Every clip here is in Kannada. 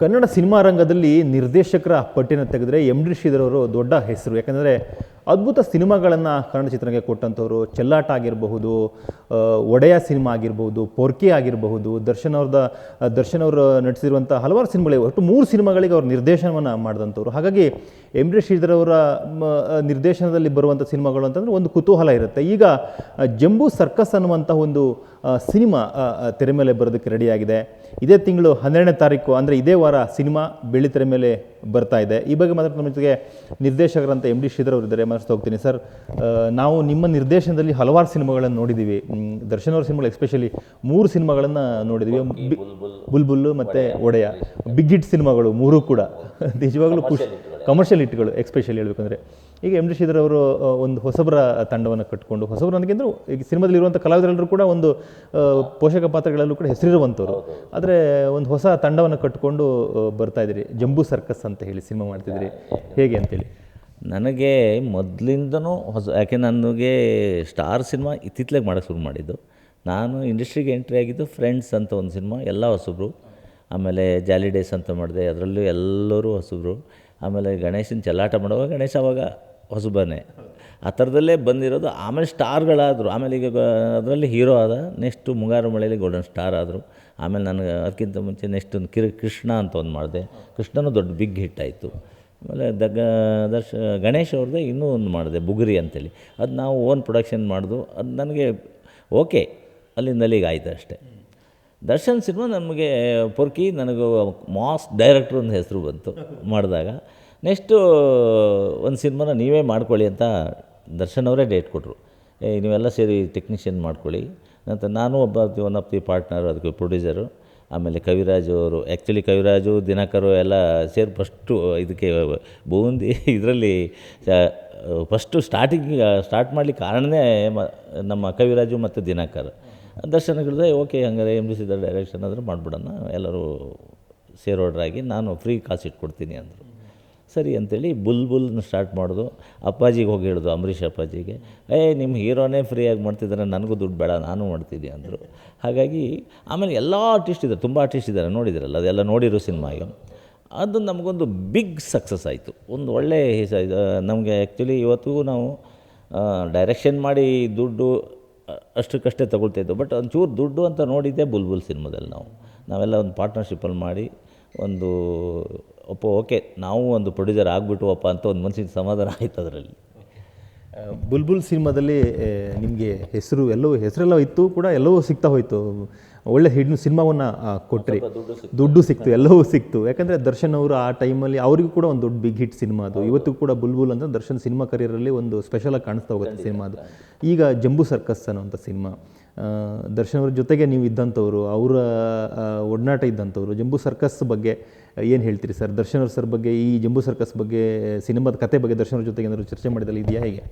ಕನ್ನಡ ಸಿನಿಮಾ ರಂಗದಲ್ಲಿ ನಿರ್ದೇಶಕರ ಪಟ್ಟಿನ ತೆಗೆದರೆ ಎಂ ಡಿ ಶ್ರೀಧರ್ ಅವರು ದೊಡ್ಡ ಹೆಸರು. ಯಾಕಂದರೆ ಅದ್ಭುತ ಸಿನಿಮಾಗಳನ್ನು ಕನ್ನಡ ಚಿತ್ರರಂಗಕ್ಕೆ ಕೊಟ್ಟಂಥವ್ರು, ಚೆಲ್ಲಾಟ ಆಗಿರಬಹುದು ಒಡೆಯ ಸಿನಿಮಾ ಆಗಿರಬಹುದು, ಪೊರ್ಕೆ ಆಗಿರಬಹುದು, ದರ್ಶನ್ ಅವ್ರದ, ದರ್ಶನ್ ಅವರು ನಟಿಸಿರುವಂಥ ಹಲವಾರು ಸಿನಿಮಾಗಳಿಗೆ ಒಟ್ಟು ಮೂರು ಸಿನಿಮಾಗಳಿಗೆ ಅವರು ನಿರ್ದೇಶನವನ್ನು ಮಾಡಿದಂಥವ್ರು. ಹಾಗಾಗಿ ಎಂ ಡಿ ಶ್ರೀಧರ್ ಅವರ ನಿರ್ದೇಶನದಲ್ಲಿ ಬರುವಂಥ ಸಿನಿಮಾಗಳು ಅಂತಂದರೆ ಒಂದು ಕುತೂಹಲ ಇರುತ್ತೆ. ಈಗ, ಜಂಬೂ ಸರ್ಕಸ್ ಅನ್ನುವಂಥ ಒಂದು ಸಿನಿಮಾ ತೆರೆ ಮೇಲೆ ಬರೋದಕ್ಕೆ ರೆಡಿಯಾಗಿದೆ ಇದೇ ತಿಂಗಳು ಹನ್ನೆರಡನೇ ತಾರೀಕು ಅಂದರೆ ಇದೇ ವಾರ ಸಿನಿಮಾ ಬೆಳಿತೆರೆ ಮೇಲೆ ಬರ್ತಾ ಇದೆ. ಈ ಬಗ್ಗೆ ಮಾತ್ರ ನಮ್ಮ ಜೊತೆಗೆ ನಿರ್ದೇಶಕರಂತ ಎಂ ಡಿ ಶ್ರೀಧರ್ ಅವರು ಇದ್ದಾರೆ ಮಾತಾಡ್ತಾ ಹೋಗ್ತೀನಿ. ಸರ್ ನಾವು ನಿಮ್ಮ ನಿರ್ದೇಶನದಲ್ಲಿ ಹಲವಾರು ಸಿನಿಮಾಗಳನ್ನು ನೋಡಿದ್ದೀವಿ. ದರ್ಶನ್ ಅವ್ರ ಸಿನಿಮಾಗಳು ಎಸ್ಪೆಷಲಿ ಮೂರು ಸಿನಿಮಾಗಳನ್ನು ನೋಡಿದ್ದೀವಿ. ಬುಲ್ಬುಲ್ಲು ಮತ್ತು ಒಡೆಯ. ಬಿಗ್ ಹಿಟ್ ಸಿನಿಮಾಗಳು ಮೂರು ಕೂಡ. ನಿಜವಾಗ್ಲೂ ಖುಷಿ ಕಮರ್ಷಿಯಲ್ ಹಿಟ್ಗಳು ಎಕ್ಸ್ಪೆಷಲಿ ಹೇಳಬೇಕಂದ್ರೆ. ಈಗ ಎಂ ಡಿ ಶ್ರೀಧರ್ ಅವರು ಒಂದು ಹೊಸಬರ ತಂಡವನ್ನು ಕಟ್ಟಿಕೊಂಡು ಹೊಸಬರ ಅಂದ್ರೆ ಈಗ ಸಿನಿಮಾದಲ್ಲಿ ಇರುವಂಥ ಕಲಾವಿದರೆಲ್ಲರೂ ಕೂಡ ಒಂದು ಪೋಷಕ ಪಾತ್ರಗಳಲ್ಲೂ ಕೂಡ ಹೆಸರಿರುವಂಥವ್ರು. ಆದರೆ ಒಂದು ಹೊಸ ತಂಡವನ್ನು ಕಟ್ಟಿಕೊಂಡು ಬರ್ತಾ ಇದ್ದೀರಿ. ಜಂಬೂ ಸರ್ಕಸ್ ಅಂತ ಹೇಳಿ ಸಿನಿಮಾ ಮಾಡ್ತಿದ್ದೀರಿ. ಹೇಗೆ ಅಂತೇಳಿ ನನಗೆ ಮೊದಲಿಂದನೂ ಹೊಸ ಯಾಕೆ ನನಗೆ ಸ್ಟಾರ್ ಸಿನಿಮಾ ಇತ್ತಿತ್ತಲಾಗಿ ಮಾಡೋಕ್ಕೆ ಶುರು ಮಾಡಿದ್ದು. ನಾನು ಇಂಡಸ್ಟ್ರಿಗೆ ಎಂಟ್ರಿ ಆಗಿದ್ದು ಫ್ರೆಂಡ್ಸ್ ಅಂತ ಒಂದು ಸಿನಿಮಾ ಎಲ್ಲ ಹೊಸಬ್ರು. ಆಮೇಲೆ ಜಾಲಿ ಡೇಸ್ ಅಂತ ಮಾಡಿದೆ. ಅದರಲ್ಲೂ ಎಲ್ಲರೂ ಹೊಸಬ್ರು. ಆಮೇಲೆ ಗಣೇಶನ ಚೆಲ್ಲಾಟ ಮಾಡುವಾಗ ಗಣೇಶ ಅವಾಗ ಹೊಸಬನೇ. ಆ ಥರದಲ್ಲೇ ಬಂದಿರೋದು. ಆಮೇಲೆ ಸ್ಟಾರ್ಗಳಾದರು. ಆಮೇಲೆ ಈಗ ಅದರಲ್ಲಿ ಹೀರೋ ಆದ, ನೆಕ್ಸ್ಟು ಮುಂಗಾರು ಮಳೆಯಲ್ಲಿ ಗೋಲ್ಡನ್ ಸ್ಟಾರ್ ಆದರು. ಆಮೇಲೆ ನನಗೆ ಅದಕ್ಕಿಂತ ಮುಂಚೆ ನೆಕ್ಸ್ಟ್ ಒಂದು ಕಿರು, ಕೃಷ್ಣ ಅಂತ ಒಂದು ಮಾಡಿದೆ. ಕೃಷ್ಣನೂ ದೊಡ್ಡ ಬಿಗ್ ಹಿಟ್ ಆಯಿತು. ಆಮೇಲೆ ದಗ, ದರ್ಶ, ಗಣೇಶ್ ಅವ್ರದ್ದೇ ಇನ್ನೂ ಒಂದು ಮಾಡಿದೆ, ಬುಗುರಿ ಅಂತೇಳಿ. ಅದು ನಾವು ಓನ್ ಪ್ರೊಡಕ್ಷನ್ ಮಾಡಿದು, ಅದು ನನಗೆ ಓಕೆ ಅಲ್ಲಿಂದಲ್ಲಿಗೆ ಆಯಿತು ಅಷ್ಟೇ. ದರ್ಶನ್ ಸಿನಿಮಾ ನಮಗೆ ಪೊರ್ಕಿ ನನಗೆ ಮಾಸ್ ಡೈರೆಕ್ಟ್ರ್ ಒಂದು ಹೆಸರು ಬಂತು ಮಾಡಿದಾಗ. ನೆಕ್ಸ್ಟು ಒಂದು ಸಿನಿಮಾನ ನೀವೇ ಮಾಡ್ಕೊಳ್ಳಿ ಅಂತ ದರ್ಶನ್ ಅವರೇ ಡೇಟ್ ಕೊಟ್ಟರು. ಏ, ನೀವೆಲ್ಲ ಸೇರಿ ಟೆಕ್ನಿಷಿಯನ್ ಮಾಡ್ಕೊಳ್ಳಿ. ನಂತರ ನಾನು ಒಬ್ಬ ಒನ್ ಆಫ್ ದಿ ಪಾರ್ಟ್ನರ್, ಅದಕ್ಕೆ ಪ್ರೊಡ್ಯೂಸರು, ಆಮೇಲೆ ಕವಿರಾಜು ಅವರು, ಆ್ಯಕ್ಚುಲಿ ಕವಿರಾಜು, ದಿನಕರು ಎಲ್ಲ ಸೇರಿ ಫಸ್ಟು ಇದಕ್ಕೆ ಬೂಂದಿ ಇದರಲ್ಲಿ ಫಸ್ಟು ಸ್ಟಾರ್ಟಿಂಗ್ ಸ್ಟಾರ್ಟ್ ಮಾಡಲಿಕ್ಕೆ ಕಾರಣನೇ ಮ- ನಮ್ಮ ಕವಿರಾಜು ಮತ್ತು ದಿನಕರ್. ದರ್ಶನ ಹಿಡಿದ್ರೆ ಓಕೆ ಹಂಗಾರೆ ಎಂ ಡಿ ಸಿದ್ದ ಡೈರೆಕ್ಷನ್ ಆದರೆ ಮಾಡಿಬಿಡೋಣ, ಎಲ್ಲರೂ ಸೇರೋಡ್ರಾಗಿ ನಾನು ಫ್ರೀ ಕಾಸು ಇಟ್ಕೊಡ್ತೀನಿ ಅಂದರು. ಸರಿ ಅಂತೇಳಿ ಬುಲ್ ಬುಲ್ನ ಸ್ಟಾರ್ಟ್ ಮಾಡೋದು. ಅಪ್ಪಾಜಿಗೆ ಹೋಗಿ ಹೇಳಿದ್ರು ಅಂಬರೀಷ್ ಅಪ್ಪಾಜಿಗೆ, ಏ ನಿಮ್ಮ ಹೀರೋನೇ ಫ್ರೀಯಾಗಿ ಮಾಡ್ತಿದ್ದಾರೆ ನನಗೂ ದುಡ್ಡು ಬೇಡ, ನಾನು ಮಾಡ್ತೀನಿ ಅಂದರು. ಹಾಗಾಗಿ ಆಮೇಲೆ ಎಲ್ಲ ಆರ್ಟಿಸ್ಟ್ ಇದ್ದಾರೆ, ತುಂಬ ಆರ್ಟಿಸ್ಟ್ ಇದ್ದಾರೆ, ನೋಡಿದ್ರಲ್ಲ, ಅದೆಲ್ಲ ನೋಡಿರೋ ಸಿನಿಮಾ ಈಗ ಅದು ನಮಗೊಂದು ಬಿಗ್ ಸಕ್ಸಸ್ ಆಯಿತು. ಒಂದು ಒಳ್ಳೆಯ ನಮಗೆ ಆ್ಯಕ್ಚುಲಿ ಇವತ್ತಿಗೂ ನಾವು ಡೈರೆಕ್ಷನ್ ಮಾಡಿ ದುಡ್ಡು ಅಷ್ಟಕ್ಕಷ್ಟೇ ತಗೊಳ್ತಾಯಿದ್ದು ಬಟ್ ಒಂಚೂರು ದುಡ್ಡು ಅಂತ ನೋಡಿದ್ದೆ ಬುಲ್ಬುಲ್ ಸಿನಿಮಾದಲ್ಲಿ ನಾವು. ನಾವೆಲ್ಲ ಒಂದು ಪಾರ್ಟ್ನರ್ಶಿಪ್ಪಲ್ಲಿ ಮಾಡಿ ಒಂದು ಒಪ್ಪ ಓಕೆ, ನಾವು ಒಂದು ಪ್ರೊಡ್ಯೂಸರ್ ಆಗಿಬಿಟ್ವಪ್ಪ ಅಂತ ಒಂದು ಮನಸ್ಸಿನ ಸಮಾಧಾನ ಆಯ್ತು ಅದರಲ್ಲಿ. ಬುಲ್ಬುಲ್ ಸಿನಿಮಾದಲ್ಲಿ ನಿಮಗೆ ಹೆಸರು ಎಲ್ಲವೂ ಹೆಸರೆಲ್ಲ ಇತ್ತು ಕೂಡ ಎಲ್ಲವೂ ಸಿಗ್ತಾ ಹೋಯಿತು. ಒಳ್ಳೆ ಹಿಡ್ನು ಸಿನಿಮಾವನ್ನು ಕೊಟ್ಟರೆ ದುಡ್ಡು ಸಿಕ್ತು. ಎಲ್ಲವೂ ಸಿಕ್ತು. ಯಾಕಂದರೆ ದರ್ಶನ್ ಅವರು ಆ ಟೈಮಲ್ಲಿ ಅವರಿಗೂ ಕೂಡ ಒಂದು ದೊಡ್ಡ ಬಿಗ್ ಹಿಟ್ ಸಿನಿಮಾ ಅದು. ಇವತ್ತು ಕೂಡ ಬುಲ್ಬುಲ್ ಅಂತ ದರ್ಶನ್ ಸಿನಿಮಾ ಕರಿಯರಲ್ಲಿ ಒಂದು ಸ್ಪೆಷಲಾಗಿ ಕಾಣಿಸ್ತಾ ಹೋಗುತ್ತೆ ಸಿನಿಮಾ ಅದು. ಈಗ ಜಂಬೂ ಸರ್ಕಸ್ ಅನ್ನೋಂಥ ಸಿನಿಮಾ ದರ್ಶನ್ ಅವ್ರ ಜೊತೆಗೆ ನೀವು ಇದ್ದಂಥವ್ರು ಅವರ ಒಡನಾಟ ಇದ್ದಂಥವ್ರು ಜಂಬೂ ಸರ್ಕಸ್ ಬಗ್ಗೆ ಏನು ಹೇಳ್ತೀರಿ ಸರ್? ದರ್ಶನ್ ಅವ್ರ ಸರ್ ಬಗ್ಗೆ ಈ ಜಂಬೂ ಸರ್ಕಸ್ ಬಗ್ಗೆ ಸಿನಿಮಾದ ಕತೆ ಬಗ್ಗೆ ದರ್ಶನ್ ಅವ್ರ ಜೊತೆಗೆ ಏನಾದರೂ ಚರ್ಚೆ ಮಾಡಿದಲ್ಲಿ ಇದೆಯಾ ಹೇಗೆ?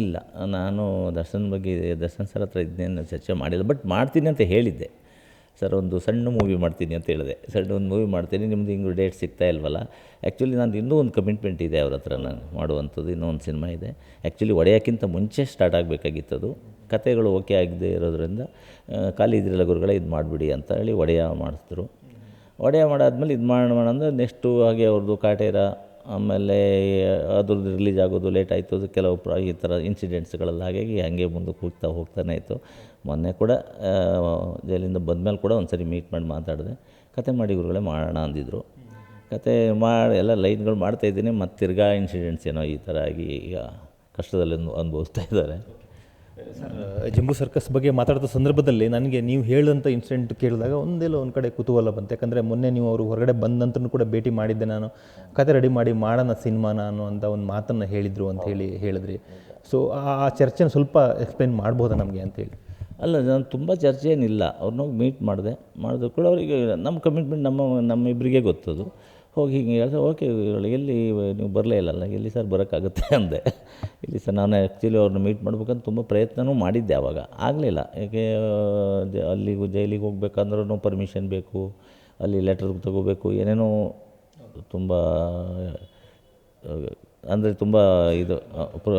ಇಲ್ಲ ನಾನು ದರ್ಶನ್ ಬಗ್ಗೆ ದರ್ಶನ್ ಸರ್ ಹತ್ರ ಇದನ್ನೇನು ಚರ್ಚೆ ಮಾಡಿಲ್ಲ ಬಟ್ ಮಾಡ್ತೀನಿ ಅಂತ ಹೇಳಿದ್ದೆ. ಸರ್, ಒಂದು ಸಣ್ಣ ಮೂವಿ ಮಾಡ್ತೀನಿ ಅಂತ ಹೇಳಿದೆ. ಸಣ್ಣ ಒಂದು ಮೂವಿ ಮಾಡ್ತೀನಿ ನಿಮ್ಮದು ಹಿಂಗೆ ಡೇಟ್ ಸಿಗ್ತಾ ಇಲ್ವಲ್ಲ? ಆ್ಯಕ್ಚುಲಿ ನಂದು ಇನ್ನೂ ಒಂದು ಕಮಿಟ್ಮೆಂಟ್ ಇದೆ ಅವ್ರ ಹತ್ರ ನಾನು ಮಾಡುವಂಥದ್ದು ಇನ್ನೂ ಒಂದು ಸಿನಿಮಾ ಇದೆ. ಆ್ಯಕ್ಚುಲಿ ಒಡೆಯೋಕ್ಕಿಂತ ಮುಂಚೆ ಸ್ಟಾರ್ಟ್ ಆಗಬೇಕಾಗಿತ್ತದು. ಕತೆಗಳು ಓಕೆ ಆಗದೆ ಇರೋದ್ರಿಂದ ಖಾಲಿ ಇದ್ರಲ್ಲ ಗುರುಗಳೇ ಇದು ಮಾಡಿಬಿಡಿ ಅಂತ ಹೇಳಿ ಒಡೆಯ ಮಾಡಿಸಿದ್ರು ಒಡೆಯ ಮಾಡಾದ್ಮೇಲೆ ಇದು ಮಾಡೋಣ ಅಂದರೆ ನೆಕ್ಸ್ಟು ಹಾಗೆ ಅವ್ರದ್ದು ಕಾಟೇರ, ಆಮೇಲೆ, ಅದ್ರದ್ದು ರಿಲೀಸ್ ಆಗೋದು ಲೇಟ್ ಆಯಿತು, ಅದು ಕೆಲವು ಪ್ರ ಈ ಥರ ಇನ್ಸಿಡೆಂಟ್ಸ್ಗಳೆಲ್ಲ ಹಾಗಾಗಿ ಹಾಗೆ ಮುಂದಕ್ಕೆ ಹೋಗ್ತಾ ಹೋಗ್ತಾನೆ ಇತ್ತು. ಮೊನ್ನೆ ಕೂಡ ಜೈಲಿಂದ ಬಂದ ಮೇಲೆ ಕೂಡ ಒಂದು ಸರಿ ಮೀಟ್ ಮಾಡಿ ಮಾತಾಡಿದೆ. ಕತೆ ಮಾಡಿ ಗುರುಗಳೇ ಮಾಡೋಣ ಅಂದಿದ್ದರು ಕತೆ ಮಾಡಿ ಎಲ್ಲ ಲೈನ್ಗಳು ಮಾಡ್ತಾಯಿದ್ದೀನಿ ಮತ್ತು ತಿರ್ಗಾ ಇನ್ಸಿಡೆಂಟ್ಸ್ ಏನೋ ಈ ಥರ ಆಗಿ ಈಗ ಕಷ್ಟದಲ್ಲಿ ಅನು- ಅನುಭವಿಸ್ತಾ ಇದ್ದಾರೆ. ಜಂಬೂ ಸರ್ಕಸ್ ಬಗ್ಗೆ ಮಾತಾಡಿದ ಸಂದರ್ಭದಲ್ಲಿ ನನಗೆ ನೀವು ಹೇಳಿದಂಥ ಇನ್ಸಿಡೆಂಟ್ ಕೇಳಿದಾಗ ಒಂದೆಲ್ಲ ಒಂದು ಕಡೆ ಕುತೂಹಲ ಬಂತು. ಯಾಕಂದರೆ ಮೊನ್ನೆ ನೀವು ಅವರು ಹೊರಗಡೆ ಬಂದ ಕೂಡ ಭೇಟಿ ಮಾಡಿದ್ದೆ ನಾನು. ಕತೆ ರೆಡಿ ಮಾಡಿ ಮಾಡೋಣ ಸಿನಿಮಾನ ಅಂತ ಒಂದು ಮಾತನ್ನು ಹೇಳಿದರು ಅಂತ ಹೇಳಿ ಹೇಳಿದ್ರಿ. ಸೊ ಆ ಚರ್ಚೆನ ಸ್ವಲ್ಪ ಎಕ್ಸ್ಪ್ಲೈನ್ ಮಾಡ್ಬೋದಾ ನಮಗೆ ಅಂತೇಳಿ ಅಲ್ಲ, ನಾನು ತುಂಬ ಚರ್ಚೆ ಏನಿಲ್ಲ ಅವ್ರನ್ನ ಮೀಟ್ ಮಾಡಿದೆ. ಮಾಡಿದ್ರು ಕೂಡ ಅವರಿಗೆ ನಮ್ಮ ಕಮಿಟ್ಮೆಂಟ್ ನಮ್ಮ ನಮ್ಮಿಬ್ಬರಿಗೆ ಗೊತ್ತದು. ಹೋಗಿ ಹಿಂಗೆ ಓಕೆ ಎಲ್ಲಿ, ನೀವು ಬರಲೇ ಇಲ್ಲಲ್ಲ, ಎಲ್ಲಿ ಸರ್ ಬರೋಕ್ಕಾಗುತ್ತೆ? ಅಂದೆ. ಇಲ್ಲಿ ಸರ್, ನಾನು ಆ್ಯಕ್ಚುಲಿ ಅವ್ರನ್ನ ಮೀಟ್ ಮಾಡ್ಬೇಕಂತ ತುಂಬ ಪ್ರಯತ್ನವೂ ಮಾಡಿದ್ದೆ ಆವಾಗ ಆಗಲಿಲ್ಲ. ಯಾಕೆ ಅಲ್ಲಿಗೂ ಜೈಲಿಗೆ ಹೋಗ್ಬೇಕಂದ್ರೂ ಪರ್ಮಿಷನ್ ಬೇಕು, ಅಲ್ಲಿ ಲೆಟರ್ ತಗೋಬೇಕು, ಏನೇನೋ ತುಂಬ, ಅಂದರೆ ತುಂಬ ಇದು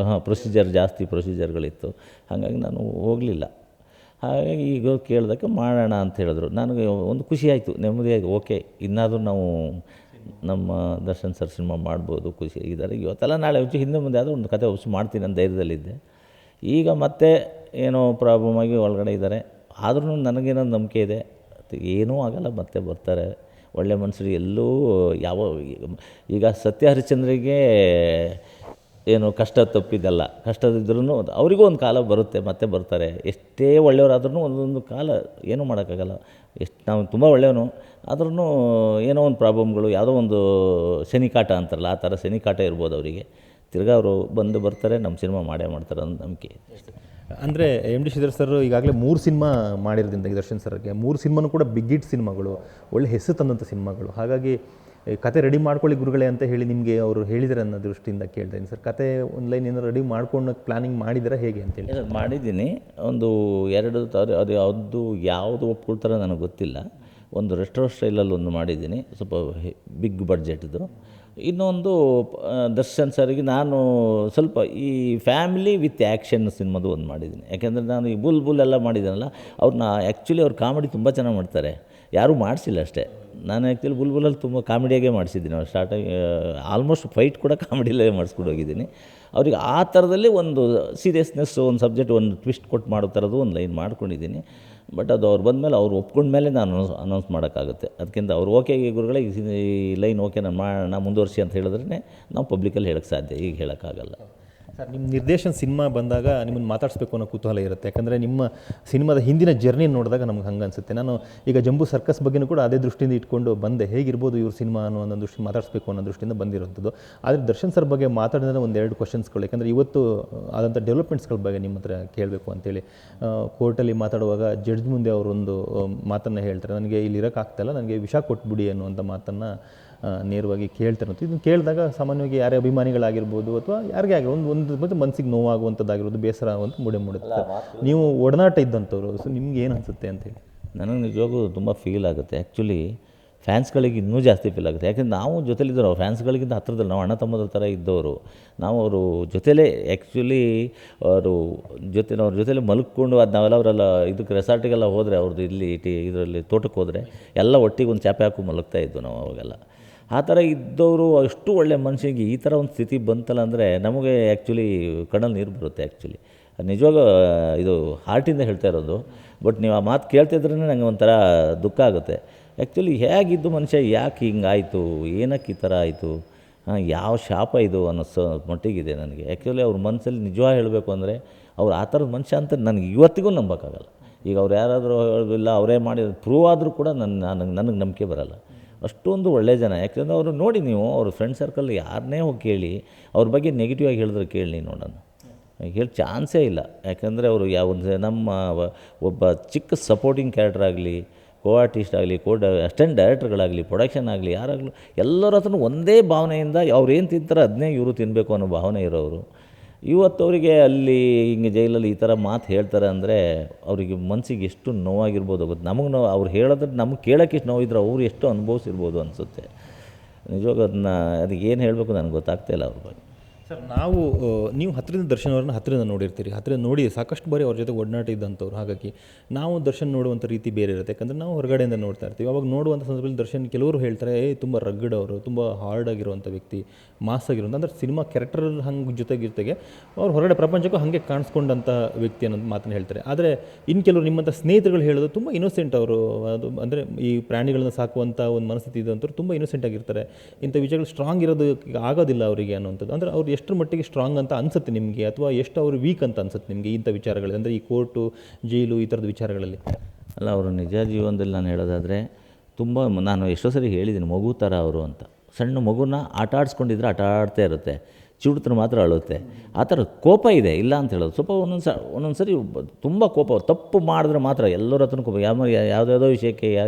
ಹಾಂ ಪ್ರೊಸೀಜರ್ ಜಾಸ್ತಿ ಪ್ರೊಸೀಜರ್ಗಳಿತ್ತು ಹಾಗಾಗಿ ನಾನು ಹೋಗಲಿಲ್ಲ. ಹಾಗಾಗಿ ಈಗ ಕೇಳಿದಕ್ಕೆ ಮಾಡೋಣ ಅಂತ ಹೇಳಿದ್ರು. ನನಗೆ ಒಂದು ಖುಷಿಯಾಯಿತು ನೆಮ್ಮದಿಯಾಗಿ ಓಕೆ, ಇನ್ನಾದರೂ ನಾವು ನಮ್ಮ ದರ್ಶನ್ ಸರ್ ಸಿನಿಮಾ ಮಾಡ್ಬೋದು, ಖುಷಿ ಇದ್ದಾರೆ ಇವತ್ತೆಲ್ಲ ನಾಳೆ ಹುಚ್ಚು, ಹಿಂದೆ ಮುಂದೆ ಆದರೂ ಒಂದು ಕತೆ ಹುಚ್ಚು ಮಾಡ್ತೀನಿ ಅಂತ ಧೈರ್ಯದಲ್ಲಿದ್ದೆ. ಈಗ ಮತ್ತೆ ಏನೋ ಪ್ರಾಬ್ಲಮ್ ಆಗಿ ಒಳಗಡೆ ಇದ್ದಾರೆ. ಆದ್ರೂ ನನಗೇನೋ ನಂಬಿಕೆ ಇದೆ. ಏನೂ ಆಗಲ್ಲ, ಮತ್ತೆ ಬರ್ತಾರೆ. ಒಳ್ಳೆ ಮನುಷ್ಯರು ಎಲ್ಲೂ ಯಾವ, ಈಗ ಸತ್ಯ ಹರಿಶ್ಚಂದ್ರಿಗೆ ಏನು ಕಷ್ಟ ತಪ್ಪಿದ್ದಲ್ಲ ಕಷ್ಟದಿದ್ರೂ ಅವರಿಗೂ ಒಂದು ಕಾಲ ಬರುತ್ತೆ, ಮತ್ತೆ ಬರ್ತಾರೆ. ಎಷ್ಟೇ ಒಳ್ಳೆಯವರಾದ್ರೂ ಒಂದೊಂದು ಕಾಲ ಏನೂ ಮಾಡೋಕ್ಕಾಗಲ್ಲ. ಎಷ್ಟು ನಾವು ತುಂಬ ಒಳ್ಳೆಯವನು ಆದ್ರೂ ಏನೋ ಒಂದು ಪ್ರಾಬ್ಲಮ್ಗಳು, ಯಾವುದೋ ಒಂದು ಶನಿಕಾಟ ಅಂತಾರಲ್ಲ, ಆ ಥರ ಶನಿಕಾಟ ಇರ್ಬೋದು ಅವರಿಗೆ. ತಿರ್ಗಾ ಅವರು ಬಂದು ಬರ್ತಾರೆ, ನಮ್ಮ ಸಿನಿಮಾ ಮಾಡೇ ಮಾಡ್ತಾರೆ ಅನ್ನೋ ನಂಬಿಕೆ ಅಂದರೆ ಎಂ ಡಿ ಶ್ರೀಧರ್ ಸರ್ ಈಗಾಗಲೇ ಮೂರು ಸಿನಿಮಾ ಮಾಡಿರೋದ್ರಿಂದ ದರ್ಶನ್ ಸರ್ಗೆ, ಮೂರು ಸಿನಿಮಾನು ಕೂಡ ಬಿಗ್ ಹಿಟ್ ಸಿನಿಮಾಗಳು, ಒಳ್ಳೆ ಹೆಸರು ತಂದಂಥ ಸಿನಿಮಾಗಳು. ಹಾಗಾಗಿ ಕತೆ ರೆಡಿ ಮಾಡ್ಕೊಳ್ಳಿ ಗುರುಗಳೇ ಅಂತ ಹೇಳಿ ನಿಮಗೆ ಅವರು ಹೇಳಿದ್ದಾರೆ ಅನ್ನೋ ದೃಷ್ಟಿಯಿಂದ ಕೇಳ್ತೇನೆ ಸರ್, ಕತೆ ಒಂದು ಲೈನ್ ಏನೋ ರೆಡಿ ಮಾಡ್ಕೊಂಡು ಪ್ಲಾನಿಂಗ್ ಮಾಡಿದ್ದೀರಾ ಹೇಗೆ ಅಂತೇಳಿ ಮಾಡಿದ್ದೀನಿ ಒಂದು ಎರಡು ತ- ಅದು ಯಾವುದು ಯಾವುದು ಒಪ್ಕೊಳ್ತಾರೋ ನನಗೆ ಗೊತ್ತಿಲ್ಲ. ಒಂದು ರೆಸ್ಟೋರೆಂಟ್ ಸ್ಟೈಲಲ್ಲಿ ಒಂದು ಮಾಡಿದ್ದೀನಿ ಸ್ವಲ್ಪ ಬಿಗ್ ಬಡ್ಜೆಟ್ದು ಇನ್ನೊಂದು ದರ್ಶನ್ ಸರ್ಗೆ ನಾನು ಸ್ವಲ್ಪ ಈ ಫ್ಯಾಮಿಲಿ ವಿತ್ ಆ್ಯಕ್ಷನ್ ಸಿನಿಮಾದು ಒಂದು ಮಾಡಿದ್ದೀನಿ ಯಾಕೆಂದರೆ ನಾನು ಈ ಬುಲ್ ಬುಲ್ ಎಲ್ಲ ಮಾಡಿದ್ದೀನಲ್ಲ ಅವ್ರನ್ನ ಆ್ಯಕ್ಚುಲಿ ಅವ್ರು ಕಾಮಿಡಿ ತುಂಬ ಚೆನ್ನಾಗಿ ಮಾಡ್ತಾರೆ. ಯಾರೂ ಮಾಡಿಸಿಲ್ಲ ಅಷ್ಟೇ. ನಾನು ಆ್ಯಕ್ಚುಲಿ ಬುಲ್ಬುಲಲ್ಲಿ ತುಂಬ ಕಾಮಿಡಿಯಾಗೆ ಮಾಡಿಸಿದ್ದೀನಿ. ಅವ್ರು ಸ್ಟಾರ್ಟಾಗಿ ಆಲ್ಮೋಸ್ಟ್ ಫೈಟ್ ಕೂಡ ಕಾಮಿಡಿಯಲ್ಲೇ ಮಾಡಿಸ್ಕೊಂಡು ಹೋಗಿದ್ದೀನಿ. ಅವ್ರಿಗೆ ಆ ಥರದಲ್ಲಿ ಒಂದು ಸೀರಿಯಸ್ನೆಸ್ ಒಂದು ಸಬ್ಜೆಕ್ಟ್ ಒಂದು ಟ್ವಿಸ್ಟ್ ಕೊಟ್ಟು ಮಾಡೋ ಥರದ್ದು ಒಂದು ಲೈನ್ ಮಾಡ್ಕೊಂಡಿದ್ದೀನಿ. ಬಟ್ ಅದು ಅವ್ರು ಬಂದಮೇಲೆ ಅವ್ರು ಒಪ್ಕೊಂಡ್ಮೇಲೆ ನಾನು ಅನೌನ್ಸ್ ಮಾಡೋಕ್ಕಾಗುತ್ತೆ. ಅದಕ್ಕಿಂತ ಅವ್ರು ಓಕೆ ಗುರುಗಳೇ, ಈ ಲೈನ್ ಓಕೆ ನಾನು ಮಾಡೋಣ ಮುಂದುವರಿಸಿ ಅಂತ ಹೇಳಿದ್ರೆ ನಾವು ಪಬ್ಲಿಕಲ್ಲಿ ಹೇಳೋಕ್ಕೆ ಸಾಧ್ಯ. ಈಗ ಹೇಳೋಕ್ಕಾಗಲ್ಲ ಸರ್ ನಿಮ್ಮ ನಿರ್ದೇಶನ ಸಿನಿಮಾ ಬಂದಾಗ ನಿಮ್ಮನ್ನು ಮಾತಾಡಿಸ್ಬೇಕು ಅನ್ನೋ ಕುತೂಹಲ ಇರುತ್ತೆ. ಯಾಕಂದರೆ ನಿಮ್ಮ ಸಿನಿಮಾದ ಹಿಂದಿನ ಜರ್ನಿ ನೋಡಿದಾಗ ನಮ್ಗೆ ಹಂಗೆ ಅನಿಸುತ್ತೆ. ನಾನು ಈಗ ಜಂಬು ಸರ್ಕಸ್ ಬಗ್ಗೆನೂ ಕೂಡ ಅದೇ ದೃಷ್ಟಿಯಿಂದ ಇಟ್ಕೊಂಡು ಬಂದೆ. ಹೇಗಿರ್ಬೋದು ಇವ್ರ ಸಿನಿಮಾ ಅನ್ನೋ ಒಂದು ದೃಷ್ಟಿ ಮಾತಾಡಿಸ್ಬೇಕು ಅನ್ನೋ ದೃಷ್ಟಿಯಿಂದ ಬಂದಿರೋಂಥದ್ದು. ಆದರೆ ದರ್ಶನ್ ಸರ್ ಬಗ್ಗೆ ಮಾತಾಡಿದ್ರೆ ಒಂದೆರಡು ಕ್ವಶನ್ಸ್ಗಳು ಯಾಕಂದರೆ ಇವತ್ತು ಆದಂಥ ಡೆವಲಪ್ಮೆಂಟ್ಸ್ಗಳ ಬಗ್ಗೆ ನಿಮ್ಮ ಹತ್ರ ಕೇಳಬೇಕು ಅಂತೇಳಿ. ಕೋರ್ಟಲ್ಲಿ ಮಾತಾಡುವಾಗ ಜಡ್ಜ್ ಮುಂದೆ ಅವರೊಂದು ಮಾತನ್ನು ಹೇಳ್ತಾರೆ. ನನಗೆ ಇಲ್ಲಿ. ಇರೋಕ್ಕಾಗ್ತಾಯಿಲ್ಲ ನನಗೆ ವಿಷ ಕೊಟ್ಬಿಡಿ ಅನ್ನುವಂಥ ಮಾತನ್ನು ನೇರವಾಗಿ ಕೇಳ್ತಾರೆ ಅಂತ ಇದನ್ನು ಕೇಳಿದಾಗ ಸಾಮಾನ್ಯವಾಗಿ ಯಾರೇ ಅಭಿಮಾನಿಗಳಾಗಿರ್ಬೋದು ಅಥವಾ ಯಾರಿಗೆ ಆಗಿರೋ ಒಂದು ಒಂದು ಮತ್ತೆ ಮನಸ್ಸಿಗೆ ನೋವಾಗುವಂಥದ್ದಾಗಿರೋದು ಬೇಸರ ಅಂತ ಮೂಡೆ ಮೂಡುತ್ತೆ. ನೀವು ಒಡನಾಟ ಇದ್ದಂಥವ್ರು ಸೊ ನಿಮ್ಗೆ ಏನು ಅನಿಸುತ್ತೆ ಅಂತೇಳಿ ನನಗೆ ನಿಜವಾಗೂ ತುಂಬ ಫೀಲ್ ಆಗುತ್ತೆ. ಆ್ಯಕ್ಚುಲಿ ಫ್ಯಾನ್ಸ್ಗಳಿಗೆ ಇನ್ನೂ ಜಾಸ್ತಿ ಫೀಲ್ ಆಗುತ್ತೆ. ಯಾಕೆಂದ್ರೆ ನಾವು ಜೊತೆಲಿದ್ದವರು ಫ್ಯಾನ್ಸ್ಗಳಿಗಿಂತ ಹತ್ರದಲ್ಲಿ. ನಾವು ಅಣ್ಣ ತಮ್ಮದ್ರ ಥರ ಇದ್ದವರು. ನಾವು ಅವರು ಜೊತೆಲೇ ಆ್ಯಕ್ಚುಲಿ ಅವರು ಜೊತೆ ಅವ್ರ ಜೊತೆಲಿ ಮಲ್ಕೊಂಡು ಅದು ನಾವೆಲ್ಲ ಅವರೆಲ್ಲ ಇದಕ್ಕೆ ರೆಸಾರ್ಟಿಗೆಲ್ಲ ಹೋದರೆ ಅವ್ರದ್ದು ಇಲ್ಲಿ ಟಿ ಇದರಲ್ಲಿ ತೋಟಕ್ಕೆ ಹೋದರೆ ಎಲ್ಲ ಒಟ್ಟಿಗೆ ಒಂದು ಚಾಪೆ ಹಾಕು ಮಲಗ್ತಾ ಇದ್ದು ನಾವು ಅವಾಗೆಲ್ಲ. ಆ ಥರ ಇದ್ದವರು ಅಷ್ಟು ಒಳ್ಳೆ ಮನುಷ್ಯನಿಗೆ ಈ ಥರ ಒಂದು ಸ್ಥಿತಿ ಬಂತಲ್ಲ ಅಂದರೆ ನಮಗೆ ಆ್ಯಕ್ಚುಲಿ ಕಣ್ಣಲ್ಲಿ ನೀರು ಬರುತ್ತೆ ಆ್ಯಕ್ಚುಲಿ ನಿಜವಾಗ ಇದು ಹಾರ್ಟಿಂದ ಹೇಳ್ತಾ ಇರೋದು ಬಟ್ ನೀವು ಆ ಮಾತು ಕೇಳ್ತಿದ್ರೇ ನನಗೆ ಒಂಥರ ದುಃಖ ಆಗುತ್ತೆ. ಆ್ಯಕ್ಚುಲಿ ಹೇಗಿದ್ದು ಮನುಷ್ಯ, ಯಾಕೆ ಹಿಂಗಾಯಿತು, ಏನಕ್ಕೆ ಈ ಥರ ಆಯಿತು ಯಾವ ಶಾಪ ಇದು ಅನ್ನೋ ಸ ಮಟ್ಟಿಗಿದೆ ನನಗೆ. ಆ್ಯಕ್ಚುಲಿ ಅವ್ರ ಮನಸ್ಸಲ್ಲಿ ನಿಜವಾಗಿ ಹೇಳಬೇಕು ಅಂದರೆ ಅವ್ರು ಆ ಥರದ ಮನುಷ್ಯ ಅಂತ ನನಗೆ ಇವತ್ತಿಗೂ ನಂಬೋಕ್ಕಾಗಲ್ಲ. ಈಗ ಅವ್ರು ಯಾರಾದರೂ ಇಲ್ಲ ಅವರೇ ಮಾಡಿದ್ರು ಪ್ರೂವ್ ಆದರೂ ಕೂಡ ನನ್ನ, ನನಗೆ ನನಗೆ ನಂಬಿಕೆ ಬರಲ್ಲ. ಅಷ್ಟೊಂದು ಒಳ್ಳೆಯ ಜನ. ಯಾಕೆಂದರೆ ಅವರು ನೋಡಿ ನೀವು, ಅವ್ರ ಫ್ರೆಂಡ್ ಸರ್ಕಲ್ ಯಾರನ್ನೇ ಹೋಗಿ ಕೇಳಿ, ಅವ್ರ ಬಗ್ಗೆ ನೆಗೆಟಿವ್ ಆಗಿ ಹೇಳಿದ್ರೆ ಕೇಳಿ ನೋಡೋಣ. ಹೇಳಿ ಚಾನ್ಸೇ ಇಲ್ಲ. ಯಾಕಂದರೆ ಅವರು ಯಾವ ನಮ್ಮ ಒಬ್ಬ ಚಿಕ್ಕ ಸಪೋರ್ಟಿಂಗ್ ಕ್ಯಾರೆಕ್ಟರ್ ಆಗಲಿ ಕೋ ಆರ್ಟಿಸ್ಟ್ ಆಗಲಿ ಕೋ ಡ ಅಸ್ಟೆಂಟ್ ಡೈರೆಕ್ಟರ್ಗಳಾಗಲಿ ಪ್ರೊಡಕ್ಷನ್ ಆಗಲಿ, ಯಾರಾಗಲಿ ಎಲ್ಲರ ಹತ್ರನೂ ಒಂದೇ ಭಾವನೆಯಿಂದ ಅವ್ರು ಏನು ತಿಂತಾರೆ ಅದನ್ನೇ ಇವರು ತಿನ್ನಬೇಕು ಅನ್ನೋ ಭಾವನೆ ಇರೋರು. ಇವತ್ತು ಅವರಿಗೆ ಅಲ್ಲಿ ಹಿಂಗೆ ಜೈಲಲ್ಲಿ ಈ ಥರ ಮಾತು ಹೇಳ್ತಾರೆ ಅಂದರೆ ಅವರಿಗೆ ಮನಸ್ಸಿಗೆ ಎಷ್ಟು ನೋವಾಗಿರ್ಬೋದು ಗೊತ್ತು? ನಮಗೆ ನೋವು, ಅವ್ರು ಹೇಳೋದ್ರೆ ನಮಗೆ ಕೇಳೋಕ್ಕೆ ಎಷ್ಟು ನೋವಿದ್ರೆ ಅವ್ರು ಎಷ್ಟು ಅನುಭವಿಸಿರ್ಬೋದು ಅನಿಸುತ್ತೆ. ನಿಜವಾಗ ಅದನ್ನ, ಅದಕ್ಕೆ ಏನು ಹೇಳಬೇಕು ನನಗೆ ಗೊತ್ತಾಗ್ತಾ ಇಲ್ಲ ಅವ್ರ ಬಗ್ಗೆ. ಸರ್, ನಾವು ನೀವು ಹತ್ತಿರದ ದರ್ಶನ್ ಅವ್ರನ್ನ ಹತ್ತಿರದ ನೋಡಿರ್ತೀರಿ. ಹತ್ತಿರ ನೋಡಿ ಸಾಕಷ್ಟು ಬಾರಿ ಅವ್ರ ಜೊತೆ ಒಡನಾಟ ಇದ್ದಂಥವ್ರು. ಹಾಗಾಗಿ ನಾವು ದರ್ಶನ್ ನೋಡುವಂಥ ರೀತಿ ಬೇರೆ ಇರುತ್ತೆ. ಯಾಕಂದರೆ ನಾವು ಹೊರಗಡೆಯಿಂದ ನೋಡ್ತಾ ಇರ್ತೀವಿ. ಅವಾಗ ನೋಡುವಂಥ ಸಂದರ್ಭದಲ್ಲಿ ದರ್ಶನ್ ಕೆಲವರು ಹೇಳ್ತಾರೆ, ಏ, ತುಂಬ ರಗ್ಗಡ್ ಅವರು, ತುಂಬ ಹಾರ್ಡ್ ಆಗಿರುವಂಥ ವ್ಯಕ್ತಿ ಮಾಸ್ ಆಗಿರುವಂಥ. ಅಂದರೆ ಸಿನಿಮಾ ಕ್ಯಾರೆಕ್ಟರ್ ಹಂಗೆ ಜೊತೆಗೆ ಜೊತೆಗೆ ಅವ್ರು ಹೊರಗಡೆ ಪ್ರಪಂಚಕ್ಕೂ ಹಾಗೆ ಕಾಣಿಸ್ಕೊಂಡಂಥ ವ್ಯಕ್ತಿ ಅನ್ನೋದು ಮಾತನ್ನು ಹೇಳ್ತಾರೆ. ಆದರೆ ಇನ್ನು ಕೆಲವರು ನಿಮ್ಮಂಥ ಸ್ನೇಹಿತರುಗಳು ಹೇಳೋದು ತುಂಬ ಇನ್ನೋಸೆಂಟ್ ಅವರು. ಅದು ಅಂದರೆ ಈ ಪ್ರಾಣಿಗಳನ್ನ ಸಾಕುವಂಥ ಒಂದು ಮನಸ್ಥಿತಿ ಇದ್ದಂಥವ್ರು ತುಂಬ ಇನ್ನೋಸೆಂಟ್ ಆಗಿರ್ತಾರೆ. ಇಂಥ ವಿಷಯಗಳು ಸ್ಟ್ರಾಂಗ್ ಇರೋದು ಆಗೋದಿಲ್ಲ ಅವರಿಗೆ ಅನ್ನೋಂಥದ್ದು ಅಂದರೆ ಅವ್ರು ಎಷ್ಟರ ಮಟ್ಟಿಗೆ ಸ್ಟ್ರಾಂಗ್ ಅಂತ ಅನ್ಸುತ್ತೆ ನಿಮಗೆ? ಅಥವಾ ಎಷ್ಟು ಅವರು ವೀಕ್ ಅಂತ ಅನ್ಸುತ್ತೆ ನಿಮಗೆ ಇಂಥ ವಿಚಾರಗಳಲ್ಲಿ? ಅಂದರೆ ಈ ಕೋರ್ಟು ಜೈಲು ಈ ಥರದ ವಿಚಾರಗಳಲ್ಲಿ? ಅಲ್ಲ, ಅವರು ನಿಜ ಜೀವನದಲ್ಲಿ ನಾನು ಹೇಳೋದಾದರೆ ತುಂಬ ನಾನು ಎಷ್ಟೋ ಸರಿ ಹೇಳಿದ್ದೀನಿ ಮಗು ಥರ ಅವರು ಅಂತ. ಸಣ್ಣ ಮಗುನ ಆಟ ಆಡಿಸ್ಕೊಂಡಿದ್ರೆ ಆಟ ಆಡ್ತಾ ಇರುತ್ತೆ. ಚಿವುಡ್ತಾರೆ ಮಾತ್ರ ಅಳುತ್ತೆ. ಆ ಥರ ಕೋಪ ಇದೆ ಇಲ್ಲ ಅಂತ ಹೇಳೋದು. ಸ್ವಲ್ಪ ಒಂದೊಂದು ಸ ಒಂದೊಂದು ಸರಿ ತುಂಬ ಕೋಪ ತಪ್ಪು ಮಾಡಿದ್ರೆ ಮಾತ್ರ ಎಲ್ಲರ ಹತ್ರನೂ ಕೋಪ. ಯಾವ ಯಾವುದ್ಯಾವುದೋ ವಿಷಯಕ್ಕೆ ಯಾವ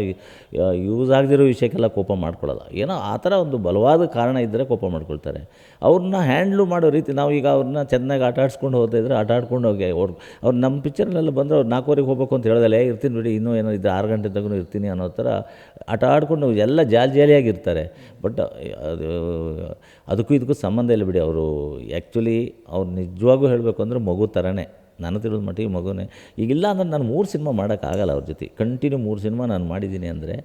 ಯೂಸ್ ಆಗದಿರೋ ವಿಷಯಕ್ಕೆಲ್ಲ ಕೋಪ ಮಾಡ್ಕೊಳ್ಳೋಲ್ಲ. ಏನೋ ಆ ಥರ ಒಂದು ಬಲವಾದ ಕಾರಣ ಇದ್ದರೆ ಕೋಪ ಮಾಡ್ಕೊಳ್ತಾರೆ. ಅವ್ರನ್ನ ಹ್ಯಾಂಡ್ಲು ಮಾಡೋ ರೀತಿ ನಾವು ಈಗ ಅವ್ರನ್ನ ಚೆನ್ನಾಗಿ ಆಟ ಆಡಿಸ್ಕೊಂಡು ಹೋಗ್ತಾ ಇದ್ರೆ ಆಟ ಆಡ್ಕೊಂಡು ಹೋಗಿ ಅವ್ರು ಅವ್ರು ನಮ್ಮ ಪಿಕ್ಚರ್ನೆಲ್ಲ ಬಂದರೆ ಅವ್ರು ನಾಲ್ಕುವರೆಗೆ ಹೋಗ್ಬೇಕು ಅಂತ ಹೇಳ್ದಲ್ಲ "ಏ, ಇರ್ತೀನಿ ಬಿಡಿ ಇನ್ನೂ ಏನೋ ಇದ್ದರೆ ಆರು ಗಂಟೆ ತಗೊಂಡು ಇರ್ತೀನಿ ಅನ್ನೋ ಥರ ಆಟ ಆಡ್ಕೊಂಡು ಎಲ್ಲ ಜಾಲಿ ಜಾಲಿಯಾಗಿರ್ತಾರೆ ಬಟ್ ಅದು ಅದಕ್ಕೂ ಇದಕ್ಕೂ ಸಂಬಂಧ ಇಲ್ಲ ಬಿಡಿ ಅವರು ಆ್ಯಕ್ಚುಲಿ ಅವ್ರು ನಿಜವಾಗೂ ಹೇಳಬೇಕು ಅಂದರೆ ಮಗು ಥರನೇ ನಾನು ತಿಳಿದ ಮಟ್ಟಿಗೆ ಮಗುನೇ. ಈಗಿಲ್ಲ ಅಂದ್ರೆ ನಾನು ಮೂರು ಸಿನಿಮಾ ಮಾಡೋಕ್ಕಾಗಲ್ಲ ಅವ್ರ ಜೊತೆ. ಕಂಟಿನ್ಯೂ ಮೂರು ಸಿನಿಮಾ ನಾನು ಮಾಡಿದ್ದೀನಿ ಅಂದರೆ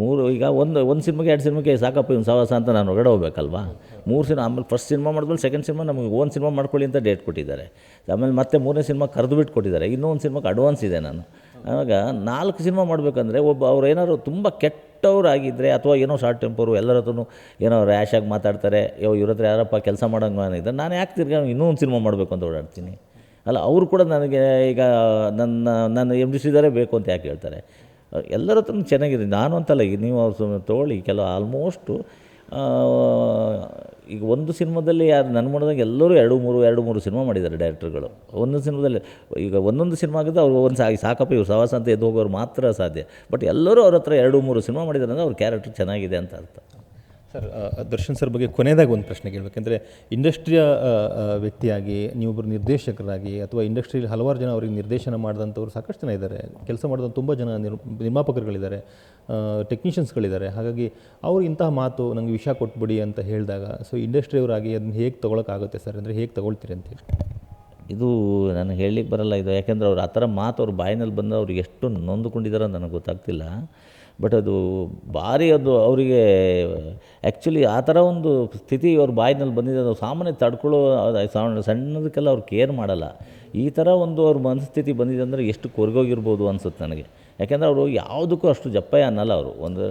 ಮೂರು ಈಗ ಒಂದು ಒಂದು ಸಿನಿಮಾಗೆ ಎರಡು ಸಿನಿಮಾಗೆ ಸಾಕಪ್ಪ ಇವ್ನು ಸವಾಸ ಅಂತ ನಾನು ಹೊರಗಡೆ ಹೋಗ್ಬೇಕಲ್ವಾ? ಮೂರು ಸಿನಿಮಾ, ಆಮೇಲೆ ಫಸ್ಟ್ ಸಿನಿಮಾ ಮಾಡಿದ್ಮೇಲೆ ಸೆಕೆಂಡ್ ಸಿನಿಮಾ ನಮಗೆ ಒಂದು ಸಿನಿಮಾ ಮಾಡ್ಕೊಳ್ಳಿ ಅಂತ ಡೇಟ್ ಕೊಟ್ಟಿದ್ದಾರೆ. ಆಮೇಲೆ ಮತ್ತೆ ಮೂರನೇ ಸಿನಿಮಾ ಕರೆದು ಬಿಟ್ಟು ಕೊಟ್ಟಿದ್ದಾರೆ. ಇನ್ನೂ ಒಂದು ಅಡ್ವಾನ್ಸ್ ಇದೆ ನಾನು. ಆವಾಗ ನಾಲ್ಕು ಸಿನಿಮಾ ಮಾಡಬೇಕಂದ್ರೆ ಒಬ್ಬ ಅವ್ರು ಏನಾದ್ರು ತುಂಬ ಕೆಟ್ಟವರಾಗಿದ್ದರೆ ಅಥವಾ ಏನೋ ಶಾರ್ಟ್ ಟೆಂಪರು ಎಲ್ಲರ ಹತ್ರನೂ ಏನೋ ರ್ಯಾಶಾಗಿ ಮಾತಾಡ್ತಾರೆ, ಯೋ, ಇವ್ರ ಹತ್ರ ಯಾರಪ್ಪ ಕೆಲಸ ಮಾಡೋಂಗ ಇದ್ದರೆ ನಾನು ಯಾಕೆ ತಿರ್ಗಾ ಇನ್ನೂ ಒಂದು ಸಿನಿಮಾ ಮಾಡಬೇಕು ಅಂತ ಓಡಾಡ್ತೀನಿ? ಅಲ್ಲ, ಅವರು ಕೂಡ ನನಗೆ ಈಗ ನನ್ನ ನನ್ನ ಎಂ ಡಿ ಶ್ರೀಧರೇ ಬೇಕು ಅಂತ ಯಾಕೆ ಹೇಳ್ತಾರೆ? ಎಲ್ಲರ ಹತ್ರ ಚೆನ್ನಾಗಿದೆ, ನಾನು ಅಂತಲ್ಲ, ಈಗ ನೀವು ಅವ್ರು ತೊಗೊಳ್ಳಿ, ಕೆಲವು ಆಲ್ಮೋಸ್ಟು ಈಗ ಒಂದು ಸಿನಿಮಾದಲ್ಲಿ ಯಾರು ನನ್ನ ಮಾಡಿದಾಗ ಎಲ್ಲರೂ ಎರಡು ಮೂರು ಎರಡು ಮೂರು ಸಿನಿಮಾ ಮಾಡಿದ್ದಾರೆ ಡೈರೆಕ್ಟರ್ಗಳು. ಒಂದೊಂದು ಸಿನಿಮಾದಲ್ಲಿ ಈಗ ಒಂದೊಂದು ಸಿನಿಮಾ ಆಗಿದ್ದು ಅವ್ರು ಒಂದು ಸಾಗಿ ಸಾಕಪ್ಪ, ಇವ್ರು ಸವಾಸ ಅಂತ ಎದ್ದು ಹೋಗೋರು ಮಾತ್ರ ಸಾಧ್ಯ. ಬಟ್ ಎಲ್ಲರೂ ಅವ್ರ ಹತ್ರ ಎರಡು ಮೂರು ಸಿನಿಮಾ ಮಾಡಿದ್ದಾರೆ ಅಂದರೆ ಅವ್ರ ಕ್ಯಾರೆಕ್ಟರ್ ಚೆನ್ನಾಗಿದೆ ಅಂತ ಅರ್ಥ. ಸರ್ ದರ್ಶನ್ ಸರ್ ಬಗ್ಗೆ ಕೊನೆಯದಾಗಿ ಒಂದು ಪ್ರಶ್ನೆ ಕೇಳಬೇಕಂದ್ರೆ, ಇಂಡಸ್ಟ್ರಿಯ ವ್ಯಕ್ತಿಯಾಗಿ ನೀವೊಬ್ಬರು ನಿರ್ದೇಶಕರಾಗಿ ಅಥವಾ ಇಂಡಸ್ಟ್ರಿಯಲ್ಲಿ ಹಲವಾರು ಜನ ಅವರಿಗೆ ನಿರ್ದೇಶನ ಮಾಡಿದಂಥವ್ರು ಸಾಕಷ್ಟು ಜನ ಇದ್ದಾರೆ. ಕೆಲಸ ಮಾಡಿದಂಥ ತುಂಬ ಜನ ನಿರ್ ನಿರ್ಮಾಪಕರುಗಳಿದ್ದಾರೆ ಟೆಕ್ನಿಷಿಯನ್ಸ್ಗಳಿದ್ದಾರೆ. ಹಾಗಾಗಿ ಅವರು ಇಂತಹ ಮಾತು ನನಗೆ ವಿಷಯ ಕೊಟ್ಬಿಡಿ ಅಂತ ಹೇಳಿದಾಗ, ಸೊ ಇಂಡಸ್ಟ್ರಿಯವರಾಗಿ ಅದನ್ನ ಹೇಗೆ ತೊಗೊಳಕ್ಕಾಗುತ್ತೆ ಸರ್? ಅಂದರೆ ಹೇಗೆ ತೊಗೊಳ್ತೀರಿ ಅಂತ ಹೇಳಿ. ಇದು ನನಗೆ ಹೇಳಲಿಕ್ಕೆ ಬರಲ್ಲ ಇದು. ಯಾಕೆಂದ್ರೆ ಅವ್ರು ಆ ಥರ ಮಾತು ಅವ್ರ ಬಾಯಿನಲ್ಲಿ ಬಂದು ಅವ್ರಿಗೆ ಎಷ್ಟು ನೊಂದುಕೊಂಡಿದ್ದಾರೆ ನನಗೆ ಗೊತ್ತಾಗ್ತಿಲ್ಲ. ಬಟ್ ಅದು ಭಾರಿ ಅದು ಅವರಿಗೆ ಆ್ಯಕ್ಚುಲಿ ಆ ಥರ ಒಂದು ಸ್ಥಿತಿ ಅವ್ರ ಬಾಯಿನಲ್ಲಿ ಬಂದಿದೆ. ಅದು ಸಾಮಾನ್ಯ ತಡ್ಕೊಳ್ಳೋ ಸಣ್ಣದಕ್ಕೆಲ್ಲ ಅವ್ರು ಕೇರ್ ಮಾಡಲ್ಲ. ಈ ಥರ ಒಂದು ಅವ್ರ ಮನಸ್ಥಿತಿ ಬಂದಿದೆ ಅಂದರೆ ಎಷ್ಟು ಕೊರಗೋಗಿರ್ಬೋದು ಅನ್ಸುತ್ತೆ ನನಗೆ. ಯಾಕೆಂದರೆ ಅವರು ಯಾವುದಕ್ಕೂ ಅಷ್ಟು ಜಪ್ಪಯ್ಯ ಅನ್ನಲ್ಲ ಅವರು. ಒಂದು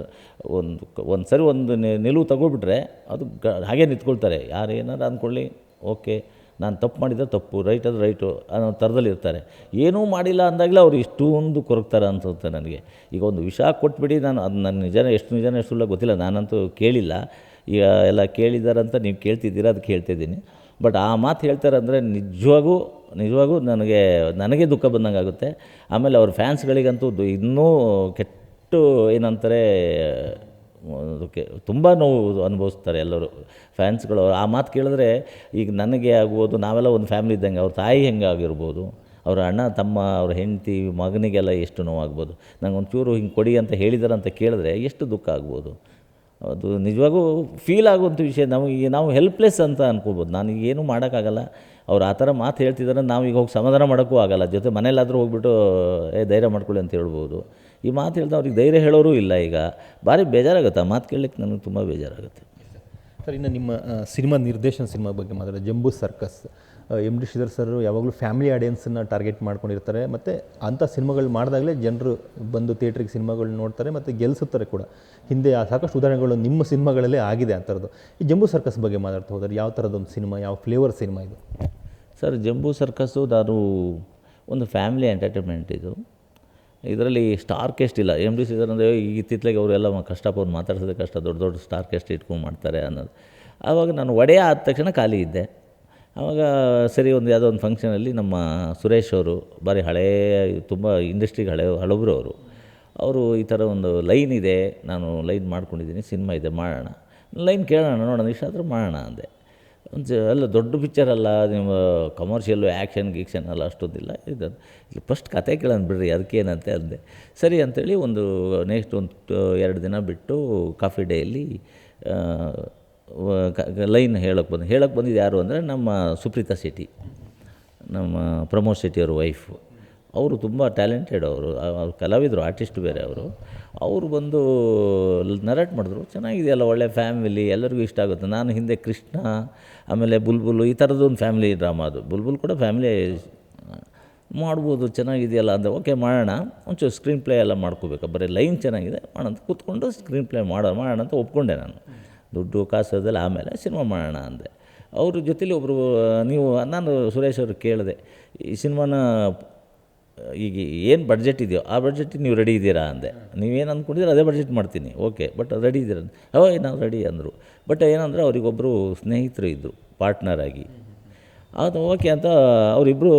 ಒಂದು ಒಂದು ಸರಿ ಒಂದು ನಿಲುವು ತಗೊಬಿಟ್ರೆ ಅದು ಗ, ಹಾಗೆ ನಿಂತ್ಕೊಳ್ತಾರೆ. ಯಾರು ಏನಾರು ಅಂದ್ಕೊಳ್ಳಿ, ಓಕೆ. ನಾನು ತಪ್ಪು ಮಾಡಿದರೆ ತಪ್ಪು, ರೈಟ್ ಅದು ರೈಟು ಅನ್ನೋ ಥರದಲ್ಲಿ ಇರ್ತಾರೆ. ಏನೂ ಮಾಡಿಲ್ಲ ಅಂದಾಗಲೇ ಅವ್ರು ಇಷ್ಟೊಂದು ಕೊರಗ್ತಾರೆ ಅನ್ಸುತ್ತೆ ನನಗೆ. ಈಗ ಒಂದು ವಿಷ ಕೊಟ್ಬಿಡಿ, ನಾನು ಅದು ನನ್ನ ನಿಜನೇ, ಎಷ್ಟು ನಿಜನ ಎಷ್ಟು ಸುಳ್ಳ ಗೊತ್ತಿಲ್ಲ, ನಾನಂತೂ ಕೇಳಿಲ್ಲ. ಈಗ ಎಲ್ಲ ಕೇಳಿದಾರಂತ ನೀವು ಕೇಳ್ತಿದ್ದೀರಾ, ಅದಕ್ಕೆ ಕೇಳ್ತಿದ್ದೀನಿ ಬಟ್ ಆ ಮಾತು ಹೇಳ್ತಾರೆ ಅಂದರೆ ನಿಜವಾಗೂ ನಿಜವಾಗೂ ನನಗೆ ನನಗೆ ದುಃಖ ಬಂದಂಗೆ ಆಗುತ್ತೆ ಆಮೇಲೆ ಅವ್ರ ಫ್ಯಾನ್ಸ್ಗಳಿಗಂತೂ ಇನ್ನೂ ಕೆಟ್ಟು ಏನಂತಾರೆ, ಅದಕ್ಕೆ ತುಂಬ ನೋವು ಅನುಭವಿಸ್ತಾರೆ ಎಲ್ಲರೂ. ಫ್ಯಾನ್ಸ್ಗಳು, ಆ ಮಾತು ಕೇಳಿದ್ರೆ ಈಗ ನನಗೆ ಆಗ್ಬೋದು ನಾವೆಲ್ಲ ಒಂದು ಫ್ಯಾಮಿಲಿ ಇದ್ದಂಗೆ, ಅವ್ರ ತಾಯಿ ಹೆಂಗೆ ಆಗಿರ್ಬೋದು, ಅವ್ರ ಅಣ್ಣ, ತಮ್ಮ, ಅವ್ರ ಹೆಂಡತಿ, ಮಗನಿಗೆಲ್ಲ ಎಷ್ಟು ನೋವಾಗ್ಬೋದು, ನಂಗೆ ಒಂಚೂರು ಹಿಂಗೆ ಕೊಡಿ ಅಂತ ಹೇಳಿದಾರೆ ಅಂತ ಕೇಳಿದ್ರೆ ಎಷ್ಟು ದುಃಖ ಆಗ್ಬೋದು. ಅದು ನಿಜವಾಗೂ ಫೀಲ್ ಆಗುವಂಥ ವಿಷಯ. ನಮಗೆ ನಾವು ಹೆಲ್ಪ್ಲೆಸ್ ಅಂತ ಅನ್ಕೋಬೋದು. ನಾನು ಏನು ಮಾಡೋಕ್ಕಾಗಲ್ಲ. ಅವ್ರು ಆ ಥರ ಮಾತು ಹೇಳ್ತಿದ್ದಾರೆ ನಾವು ಈಗ ಹೋಗಿ ಸಮಾಧಾನ ಮಾಡೋಕ್ಕೂ ಆಗಲ್ಲ. ಜೊತೆ ಮನೇಲಾದರೂ ಹೋಗ್ಬಿಟ್ಟು, ಏ, ಧೈರ್ಯ ಮಾಡ್ಕೊಳ್ಳಿ ಅಂತ ಹೇಳ್ಬೋದು. ಈ ಮಾತು ಹೇಳ್ತಾ ಅವ್ರಿಗೆ ಧೈರ್ಯ ಹೇಳೋರು ಇಲ್ಲ ಈಗ. ಭಾರಿ ಬೇಜಾರಾಗುತ್ತೆ. ಆ ಮಾತು ಕೇಳಲಿಕ್ಕೆ ನನಗೆ ತುಂಬ ಬೇಜಾರಾಗುತ್ತೆ. ಸರ್ ಇನ್ನು ನಿಮ್ಮ ಸಿನಿಮಾ ನಿರ್ದೇಶನ ಸಿನಿಮಾ ಬಗ್ಗೆ ಮಾತಾಡೋದು Jumbo Circus. M D Sridhar sir ಯಾವಾಗಲೂ ಫ್ಯಾಮಿಲಿ ಆಡಿಯನ್ಸನ್ನು ಟಾರ್ಗೆಟ್ ಮಾಡ್ಕೊಂಡಿರ್ತಾರೆ. ಮತ್ತು ಅಂಥ ಸಿನಿಮಾಗಳು ಮಾಡಿದಾಗಲೇ ಜನರು ಬಂದು ಥಿಯೇಟ್ರಿಗೆ ಸಿನಿಮಾಗಳು ನೋಡ್ತಾರೆ ಮತ್ತು ಗೆಲ್ಲಿಸುತ್ತಾರೆ ಕೂಡ. ಹಿಂದೆ ಆ ಸಾಕಷ್ಟು ಉದಾಹರಣೆಗಳು ನಿಮ್ಮ ಸಿನಿಮಾಗಳಲ್ಲೇ ಆಗಿದೆ ಆ ಥರದ್ದು. ಈ ಜಂಬೂ ಸರ್ಕಸ್ ಬಗ್ಗೆ ಮಾತಾಡ್ತಾ ಹೋದರೆ ಯಾವ ಥರದೊಂದು ಸಿನಿಮಾ, ಯಾವ ಫ್ಲೇವರ್ ಸಿನಿಮಾ ಇದು? ಸರ್, ಜಂಬೂ ಸರ್ಕಸ್ಸು ನಾನು ಒಂದು ಫ್ಯಾಮಿಲಿ ಎಂಟರ್ಟೈನ್ಮೆಂಟ್ ಇದು. ಇದರಲ್ಲಿ ಸ್ಟಾರ್ ಕೆಸ್ಟ್ ಇಲ್ಲ. ಎಂ ಡಿ ಸಿದರ್ ಅಂದರೆ ಈ ಅವರೆಲ್ಲ ಕಷ್ಟಪಟ್ಟು ಮಾತಾಡ್ಸೋದೇ ಕಷ್ಟ. ದೊಡ್ಡ ದೊಡ್ಡ ಸ್ಟಾರ್ ಕೆಸ್ಟ್ ಇಟ್ಕೊಂಡು ಮಾಡ್ತಾರೆ ಅನ್ನೋದು. ಆವಾಗ ನಾನು ಒಡೆಯ ಆದ ತಕ್ಷಣ ಖಾಲಿ ಇದ್ದೆ. ಆವಾಗ ಸರಿ, ಒಂದು ಯಾವುದೋ ಒಂದು ಫಂಕ್ಷನಲ್ಲಿ ನಮ್ಮ ಸುರೇಶ್ ಅವರು, ಭಾರಿ ಹಳೇ, ತುಂಬ ಇಂಡಸ್ಟ್ರಿಗೆ ಹಳೆ, ಹಳಬ್ರು ಅವರು ಅವರು ಈ ಥರ ಒಂದು ಲೈನ್ ಇದೆ, ನಾನು ಲೈನ್ ಮಾಡ್ಕೊಂಡಿದ್ದೀನಿ, ಸಿನಿಮಾ ಇದೆ, ಮಾಡೋಣ. ಲೈನ್ ಕೇಳೋಣ, ನೋಡೋಣ ಇಷ್ಟ ಆದರೂ ಮಾಡೋಣ ಅಂದೆ. ಜ- ಅಲ್ಲ, ದೊಡ್ಡ ಪಿಕ್ಚರ್ ಅಲ್ಲ, ನಿಮ್ಮ ಕಮರ್ಷಿಯಲ್ಲು ಆ್ಯಕ್ಷನ್ ಗೀಕ್ಷನ್ ಅಲ್ಲ ಅಷ್ಟೊಂದಿಲ್ಲ. ಇದು ಫಸ್ಟ್ ಕತೆ ಕೇಳೋಣ ಬಿಡ್ರಿ, ಅದಕ್ಕೇನಂತೆ ಅಂದೆ. ಸರಿ ಅಂಥೇಳಿ ಒಂದು ನೆಕ್ಸ್ಟ್ ಒಂದು ಎರಡು ದಿನ ಬಿಟ್ಟು ಕಾಫಿ ಡೇಯಲ್ಲಿ ಲೈನ್ ಹೇಳೋಕ್ಕೆ ಬಂದು ಹೇಳೋಕ್ಕೆ ಬಂದಿದ್ದು ಯಾರು ಅಂದರೆ ನಮ್ಮ ಸುಪ್ರೀತಾ ಶೆಟ್ಟಿ, ನಮ್ಮ ಪ್ರಮೋದ್ ಶೆಟ್ಟಿಯವ್ರ ವೈಫು ಅವರು ತುಂಬ ಟ್ಯಾಲೆಂಟೆಡ್ ಅವರು, ಅವ್ರು ಕಲಾವಿದರು, ಆರ್ಟಿಸ್ಟ್ ಬೇರೆ ಅವರು. ಅವರು ಬಂದು ನರೇಟ್ ಮಾಡಿದ್ರು ಚೆನ್ನಾಗಿದೆಯಲ್ಲ ಒಳ್ಳೆ ಫ್ಯಾಮಿಲಿ, ಎಲ್ಲರಿಗೂ ಇಷ್ಟ ಆಗುತ್ತೆ. ನಾನು ಹಿಂದೆ ಕೃಷ್ಣ, ಆಮೇಲೆ ಬುಲ್ಬುಲು, ಈ ಥರದ್ದು ಒಂದು ಫ್ಯಾಮಿಲಿ ಡ್ರಾಮಾ ಅದು. ಬುಲ್ಬುಲ್ ಕೂಡ ಫ್ಯಾಮಿಲಿ ಮಾಡ್ಬೋದು, ಚೆನ್ನಾಗಿದೆಯಲ್ಲ ಅಂದರೆ, ಓಕೆ ಮಾಡೋಣ, ಒಂಚೂರು ಸ್ಕ್ರೀನ್ ಪ್ಲೇ ಎಲ್ಲ ಮಾಡ್ಕೋಬೇಕು. ಬರೀ ಲೈನ್ ಚೆನ್ನಾಗಿದೆ, ಮಾಡೋಣ ಕೂತ್ಕೊಂಡು ಸ್ಕ್ರೀನ್ ಪ್ಲೇ ಮಾಡೋ, ಮಾಡೋಣ ಅಂತ ಒಪ್ಕೊಂಡೆ ನಾನು. ದುಡ್ಡು, ಕಾಸು, ಅದೆಲ್ಲ ಆಮೇಲೆ ಸಿನಿಮಾ ಮಾಡೋಣ ಅಂದೆ. ಅವ್ರ ಜೊತೇಲಿ ಒಬ್ಬರು ನೀವು, ನಾನು ಸುರೇಶ್ ಅವ್ರಿಗೆ ಕೇಳಿದೆ, ಈ ಸಿನಿಮಾನ ಈಗ ಏನು ಬಡ್ಜೆಟ್ ಇದೆಯೋ ಆ ಬಡ್ಜೆಟಿಗೆ ನೀವು ರೆಡಿ ಇದ್ದೀರಾ ಅಂದೆ. ನೀವೇನು ಅಂದ್ಕೊಂಡಿದ್ರೆ ಅದೇ ಬಡ್ಜೆಟ್ ಮಾಡ್ತೀನಿ. ಓಕೆ ಬಟ್ ರೆಡಿ ಇದ್ದೀರಾ ಹೋ ನಾವು ರೆಡಿ ಅಂದರು. ಬಟ್ ಏನಂದರೆ ಅವರಿಗೊಬ್ಬರು ಸ್ನೇಹಿತರು ಇದ್ದರು ಪಾರ್ಟ್ನರಾಗಿ ಅದು ಓಕೆ ಅಂತ ಅವರಿಬ್ಬರು